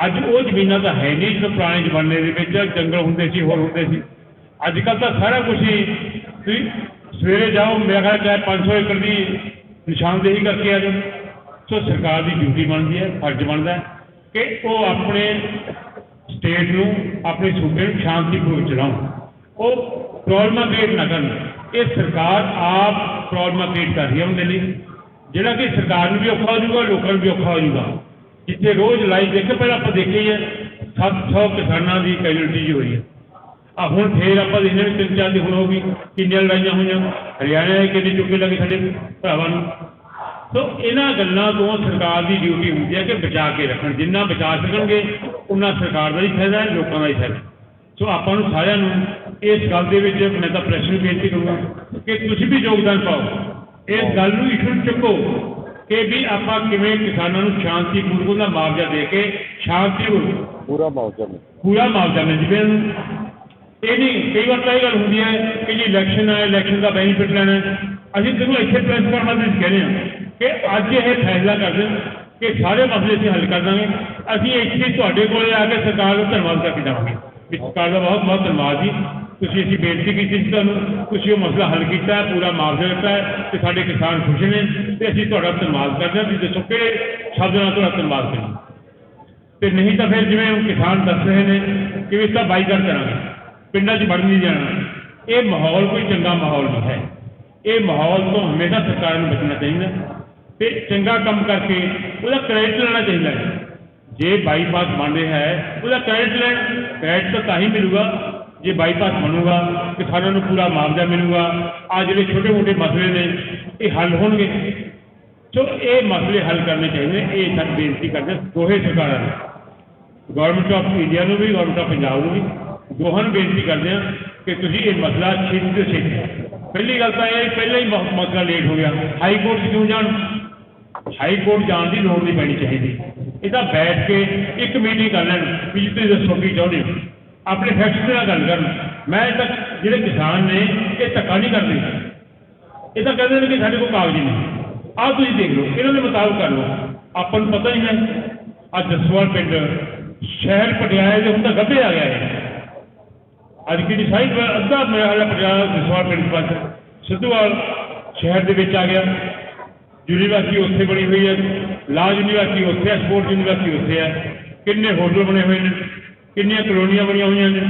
ਅੱਜ ਉਹ ਜ਼ਮੀਨਾਂ ਤਾਂ ਹੈ ਨਹੀਂ ਜੋ ਪੁਰਾਣੇ ਜ਼ਮਾਨੇ ਦੇ ਵਿੱਚ, ਜੰਗਲ ਹੁੰਦੇ ਸੀ, ਹੋਰ ਹੁੰਦੇ ਸੀ। ਅੱਜ ਕੱਲ ਤਾਂ ਸਾਰਾ ਕੁਝ ਹੀ ਤੁਸੀਂ ਸਵੇਰੇ ਜਾਓ ਮੇਰਾ ਖਿਆਲ ਚਾਹੇ 500 ਏਕੜ ਦੀ ਨਿਸ਼ਾਨਦੇਹੀ ਕਰਕੇ ਆ ਜਾਓ। ਸੋ ਸਰਕਾਰ ਦੀ ਡਿਊਟੀ ਬਣਦੀ ਹੈ, ਫਰਜ਼ ਬਣਦਾ ਕਿ ਉਹ ਆਪਣੇ ਸਟੇਟ ਨੂੰ ਆਪਣੇ ਸੂਬੇ ਨੂੰ ਸ਼ਾਂਤੀਪੂਰਵਕ ਚਲਾਉਣ ਉਹ ਪ੍ਰੋਬਲਮਾਂ ਕ੍ਰੀਏਟ ਨਾ ਕਰਨ। ਇਹ ਸਰਕਾਰ ਆਪ ਪ੍ਰੋਬਲਮਾਂ ਕ੍ਰੀਏਟ ਕਰ ਰਹੀ ਹੈ ਉਹਦੇ ਲਈ। ਜਿਹੜਾ ਕਿ ਸਰਕਾਰ ਨੂੰ ਵੀ ਔਖਾ ਹੋ ਜਾਊਗਾ, ਲੋਕਾਂ ਨੂੰ ਵੀ ਔਖਾ ਹੋ ਜਾਊਗਾ। ਜਿੱਥੇ ਰੋਜ਼ ਲਾਈਵ ਦੇਖੇ ਪਹਿਲਾਂ ਆਪਾਂ ਦੇਖੇ ਹੀ ਹੈ 700 ਕਿਸਾਨਾਂ ਦੀ ਕੈਜੂਲਟੀ ਜੀ ਹੋਈ ਹੈ। ਆ ਹੁਣ ਫੇਰ ਆਪਾਂ ਇਹਨਾਂ ਵੀ ਤਿੰਨ ਚਾਰ ਦਿਨ ਹੁਣ ਹੋ ਕਿੰਨੀਆਂ ਲੜਾਈਆਂ ਹੋਈਆਂ। ਹਰਿਆਣਾ ਦੇ ਕਿੰਨੇ ਚੁੱਕੇ ਲੱਗੇ ਸਾਡੇ ਭਰਾਵਾਂ ਨੂੰ। ਸੋ ਇਹਨਾਂ ਗੱਲਾਂ ਤੋਂ ਸਰਕਾਰ ਦੀ ਡਿਊਟੀ ਹੁੰਦੀ ਹੈ ਕਿ ਬਚਾ ਕੇ ਰੱਖਣ। ਜਿੰਨਾ ਬਚਾ ਸਕਣਗੇ ਉਹਨਾਂ ਸਰਕਾਰ ਦਾ ਹੀ ਫਾਇਦਾ ਹੈ ਲੋਕਾਂ ਦਾ ਹੀ ਫਾਇਦਾ। ਸੋ ਆਪਾਂ ਨੂੰ ਸਾਰਿਆਂ ਨੂੰ ਇਸ ਗੱਲ ਦੇ ਵਿੱਚ ਮੈਂ ਤਾਂ ਪ੍ਰੈਸ਼ਰ ਨੂੰ ਬੇਨਤੀ ਕਰੂੰਗਾ ਕਿ ਤੁਸੀਂ ਵੀ ਯੋਗਦਾਨ ਪਾਓ। ਇਸ ਗੱਲ ਨੂੰ ਇਸ਼ੂ ਚੁੱਕੋ ਕਿ ਵੀ ਆਪਾਂ ਕਿਵੇਂ ਕਿਸਾਨਾਂ ਨੂੰ ਸ਼ਾਂਤੀਪੂਰਵਕ ਉਹਦਾ ਮੁਆਵਜ਼ਾ ਦੇ ਕੇ ਸ਼ਾਂਤੀਪੂਰਵਕ ਪੂਰਾ ਮੌਜਾ ਪੂਰਾ ਮੁਆਵਜ਼ਾ ਮਿਲ ਜਵੇ। ਇਹ ਨਹੀਂ ਕਈ ਵਾਰ ਤਾਂ ਇਹ ਗੱਲ ਹੁੰਦੀ ਹੈ ਕਿ ਜੀ ਇਲੈਕਸ਼ਨ ਹੈ ਇਲੈਕਸ਼ਨ ਦਾ ਬੈਨੀਫਿਟ ਲੈਣਾ। ਅਸੀਂ ਤੁਹਾਨੂੰ ਇੱਥੇ ਪ੍ਰੈਸ ਕਰਨ ਵਾਸਤੇ ਕਹਿੰਦੇ ਹਾਂ। ਕਿ ਅੱਜ ਇਹ ਫੈਸਲਾ ਕਰ ਦੇਣ ਕਿ ਸਾਰੇ ਮਸਲੇ ਅਸੀਂ ਹੱਲ ਕਰ ਦਾਂਗੇ। ਅਸੀਂ ਇੱਥੇ ਤੁਹਾਡੇ ਕੋਲੇ ਆ ਕੇ ਸਰਕਾਰ ਨੂੰ ਧੰਨਵਾਦ ਕਰਕੇ ਜਾਵਾਂਗੇ। ਵੀ ਸਰਕਾਰ ਦਾ ਬਹੁਤ ਬਹੁਤ ਧੰਨਵਾਦ ਜੀ। ਤੁਸੀਂ ਅਸੀਂ ਬੇਨਤੀ ਕੀਤੀ ਸੀ ਤੁਹਾਨੂੰ, ਤੁਸੀਂ ਉਹ ਮਸਲਾ ਹੱਲ ਕੀਤਾ, ਪੂਰਾ ਮੁਆਵਜ਼ਾ ਦਿੱਤਾ ਹੈ ਤੇ ਸਾਡੇ ਕਿਸਾਨ ਖੁਸ਼ ਨੇ ਤੇ ਅਸੀਂ ਤੁਹਾਡਾ ਧੰਨਵਾਦ ਕਰਦੇ ਹਾਂ। ਤੁਸੀਂ ਦੱਸੋ ਕਿਹੜੇ ਸ਼ਬਦ ਨਾਲ ਤੁਹਾਡਾ ਧੰਨਵਾਦ ਕਰੀਏ ਤੇ ਨਹੀਂ ਤਾਂ ਫਿਰ ਜਿਵੇਂ ਕਿਸਾਨ ਦੱਸ ਰਹੇ ਨੇ ਕਿ ਇਸ ਦਾ ਬਾਈਕਾਟ ਕਰਾਂਗੇ, ਪਿੰਡਾਂ 'ਚ ਵੜ ਨਹੀਂ ਜਾਣਾ। ਇਹ ਮਾਹੌਲ ਕੋਈ ਚੰਗਾ ਮਾਹੌਲ ਨਹੀਂ ਹੈ। ਇਹ ਮਾਹੌਲ ਤੋਂ ਹਮੇਸ਼ਾ ਸਰਕਾਰ ਨੂੰ ਬਚਣਾ ਚਾਹੀਦਾ। ਤੇ ਚੰਗਾ ਕੰਮ ਕਰਕੇ ਉਹਦਾ ਕ੍ਰੈਡਿਟ ਲੈਣਾ ਚਾਹੀਦਾ ਹੈ। ਜੇ ਬਾਈਪਾਸ ਬਣ ਰਿਹਾ ਹੈ, ਉਹਦਾ ਕ੍ਰੈਡਿਟ ਲੈਣ ਕ੍ਰੈਡਿਟ ਤਾਂ ਤਾਂ ਹੀ ਮਿਲੂਗਾ। ਜੇ ਬਾਈਪਾਸ ਬਣੂਗਾ ਕਿਸਾਨਾਂ ਨੂੰ ਪੂਰਾ ਮੁਆਵਜ਼ਾ ਮਿਲੂਗਾ। ਆ ਜਿਹੜੇ ਛੋਟੇ ਮੋਟੇ ਮਸਲੇ ਨੇ, ਇਹ ਹੱਲ ਹੋਣਗੇ। ਸੋ ਇਹ ਮਸਲੇ ਹੱਲ ਕਰਨੇ ਚਾਹੀਦੇ ਇਹ ਸਾਡੀ ਬੇਨਤੀ ਕਰਦੇ ਦੋਹੇ ਸਰਕਾਰਾਂ ਨੂੰ। ਗਵਰਨਮੈਂਟ ਆਫ ਇੰਡੀਆ ਨੂੰ ਵੀ ਗਵਰਨਮੈਂਟ ਆਫ ਪੰਜਾਬ ਨੂੰ ਵੀ। ਦੋਹਾਂ ਨੂੰ ਬੇਨਤੀ ਕਰਦੇ ਹਾਂ ਕਿ ਤੁਸੀਂ ਇਹ ਮਸਲਾ ਛੇਤੀ ਤੋਂ ਛੇਤੀ ਪਹਿਲੀ ਗੱਲ ਤਾਂ ਇਹ ਹੈ, ਪਹਿਲਾਂ ਹੀ ਬਹੁਤ ਮਸਲਾ ਲੇਟ ਹੋ ਗਿਆ। ਹਾਈ ਕੋਰਟ 'ਚ ਕਿਉਂ ਜਾਣ? ਹਾਈ ਕੋਰਟ ਜਾਣ ਦੀ ਲੋੜ ਨਹੀਂ ਪੈਣੀ ਚਾਹੀਦੀ। ਇਹ ਤਾਂ ਬੈਠ ਕੇ ਇੱਕ ਮੀਟਿੰਗ ਕਰ ਲੈਣ ਵੀ ਤੁਸੀਂ ਦੱਸੋ ਕੀ ਚਾਹੁੰਦੇ ਹੋ। ਆਪਣੇ ਫੈਕਟਰੀ ਨਾਲ ਗੱਲ ਕਰਨ। ਮੈਂ ਤਾਂ ਜਿਹੜੇ ਕਿਸਾਨ ਨੇ ਇਹ ਧੱਕਾ ਨਹੀਂ ਕਰਦੇ। ਇਹ ਤਾਂ ਕਹਿੰਦੇ ਨੇ ਕਿ ਸਾਡੇ ਕੋਲ ਕਾਗਜ਼ ਨਹੀਂ। ਆਹ ਤੁਸੀਂ ਦੇਖ ਲਓ ਇਹਨਾਂ ਦੇ ਮੁਤਾਬਕ ਕਰ ਲਓ। ਆਪਾਂ ਨੂੰ ਪਤਾ ਹੀ ਹੈ ਅੱਜ ਜਸਵਾਲ ਪਿੰਡ ਸ਼ਹਿਰ ਪਟਿਆਲੇ ਦੇ ਹੁਣ ਤਾਂ ਗੱਭੇ ਆ ਗਿਆ ਹੈ ਅੱਜ ਕੀ ਸਾਈਡ ਅੱਧਾ ਮੇਰਾ ਹਾਲਾ ਪਟਿਆਲਾ ਜਸਵਾਲ ਪਿੰਡ ਪਾਸ ਸਿੱਧੂਵਾਲ ਸ਼ਹਿਰ ਦੇ ਵਿੱਚ ਆ ਗਿਆ। ਯੂਨੀਵਰਸਿਟੀ ਉੱਥੇ ਬਣੀ ਹੋਈ ਹੈ। ਲਾ ਯੂਨੀਵਰਸਿਟੀ ਉੱਥੇ ਹੈ ਸਪੋਰਟ ਯੂਨੀਵਰਸਿਟੀ ਉੱਥੇ ਹੈ। ਕਿੰਨੇ ਹੋਟਲ ਬਣੇ ਹੋਏ ਨੇ, ਕਿੰਨੀਆਂ ਕਲੋਨੀਆਂ ਬਣੀਆਂ ਹੋਈਆਂ ਨੇ।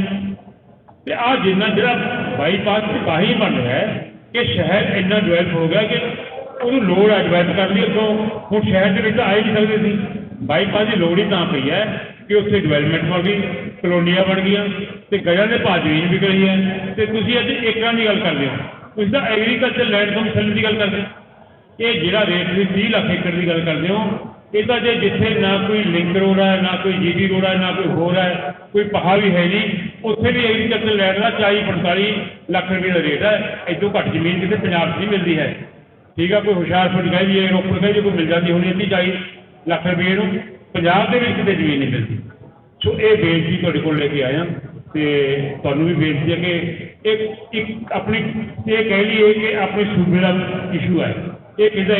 ਤੇ ਆ ਜਿੰਨਾ ਜਿਹੜਾ ਬਾਈਪਾਸ ਤਾਂ ਹੀ ਬਣ ਰਿਹਾ ਹੈ ਕਿ ਸ਼ਹਿਰ ਇੰਨਾ ਡਿਵੈਲਪ ਹੋ ਗਿਆ ਕਿ ਉਹਨੂੰ ਲੋੜ ਹੈ ਡਿਵੈਲਪ ਕਰਨ ਦੀ। ਅੱਗੋਂ ਹੁਣ ਸ਼ਹਿਰ ਦੇ ਵਿੱਚ ਆ ਹੀ ਨਹੀਂ ਸਕਦੇ ਸੀ ਬਾਈਪਾਸ ਦੀ ਲੋੜ ਹੀ ਤਾਂ ਪਈ ਹੈ। ਕਿ ਉੱਥੇ ਡਿਵੈਲਪਮੈਂਟ ਹੋ ਗਈ, ਕਲੋਨੀਆਂ ਬਣ ਗਈਆਂ, ਤੇ ਗਜਾਂ ਦੇ ਭਾਅ ਜ਼ਮੀਨ ਵਿਕ ਰਹੀ ਹੈ, ਤੇ ਤੁਸੀਂ ਅੱਜ ਏਕੜਾਂ ਦੀ ਗੱਲ ਕਰਦੇ ਹੋ। ਤੁਸੀਂ ਤਾਂ ਐਗਰੀਕਲਚਰ ਲੈਂਡ ਕਮਿਸ਼ਨ ਦੀ ਗੱਲ ਕਰਦੇ ਹੋ। ਇਹ ਜਿਹੜਾ ਰੇਟ ਤੁਸੀਂ 30 ਲੱਖ ਏਕੜ ਦੀ ਗੱਲ ਕਰਦੇ ਹੋ, ਇਹ ਤਾਂ ਜੇ ਜਿੱਥੇ ਨਾ ਕੋਈ ਲਿੰਕ ਰੋਡ ਹੈ, ਨਾ ਕੋਈ ਜੀਟੀ ਰੋਡ ਹੈ, ਨਾ ਕੋਈ ਹੋਰ ਹੈ, ਕੋਈ ਪਹਾ ਵੀ ਹੈ ਨਹੀਂ, ਉੱਥੇ ਵੀ ਐਗਰੀਕਲਚਰ ਲੈਂਡ ਦਾ 40 45 ਲੱਖ ਰੁਪਏ ਦਾ ਰੇਟ ਹੈ। ਇਦੋਂ ਘੱਟ ਜ਼ਮੀਨ ਕਿਤੇ ਪੰਜਾਬ 'ਚ ਨਹੀਂ ਮਿਲਦੀ ਹੈ। ਠੀਕ ਆ, ਕੋਈ ਹੁਸ਼ਿਆਰਪੁਰ ਕਹੇ ਵੀ ਇਹ ਰੋਪੜ ਕਹੇ ਜੇ ਕੋਈ ਮਿਲ ਜਾਂਦੀ ਹੋਣੀ ਅੱਧੀ 40 ਲੱਖ ਰੁਪਏ ਨੂੰ। ਪੰਜਾਬ ਦੇ ਵਿੱਚ ਕਿਤੇ ਜ਼ਮੀਨ ਨਹੀਂ ਮਿਲਦੀ। ਸੋ ਇਹ ਬੇਨਤੀ ਤੁਹਾਡੇ ਕੋਲ ਲੈ ਕੇ ਆਇਆ। ਤੇ ਤੁਹਾਨੂੰ ਵੀ ਬੇਨਤੀ ਹੈ ਕਿ ਇੱਕ ਇੱਕ ਆਪਣੀ, ਇਹ ਕਹਿ ਲਈਏ ਕਿ ਆਪਣੇ ਸੂਬੇ ਦਾ ਇਸ਼ੂ ਹੈ। ਇਹ ਕਿਸੇ ਦਾ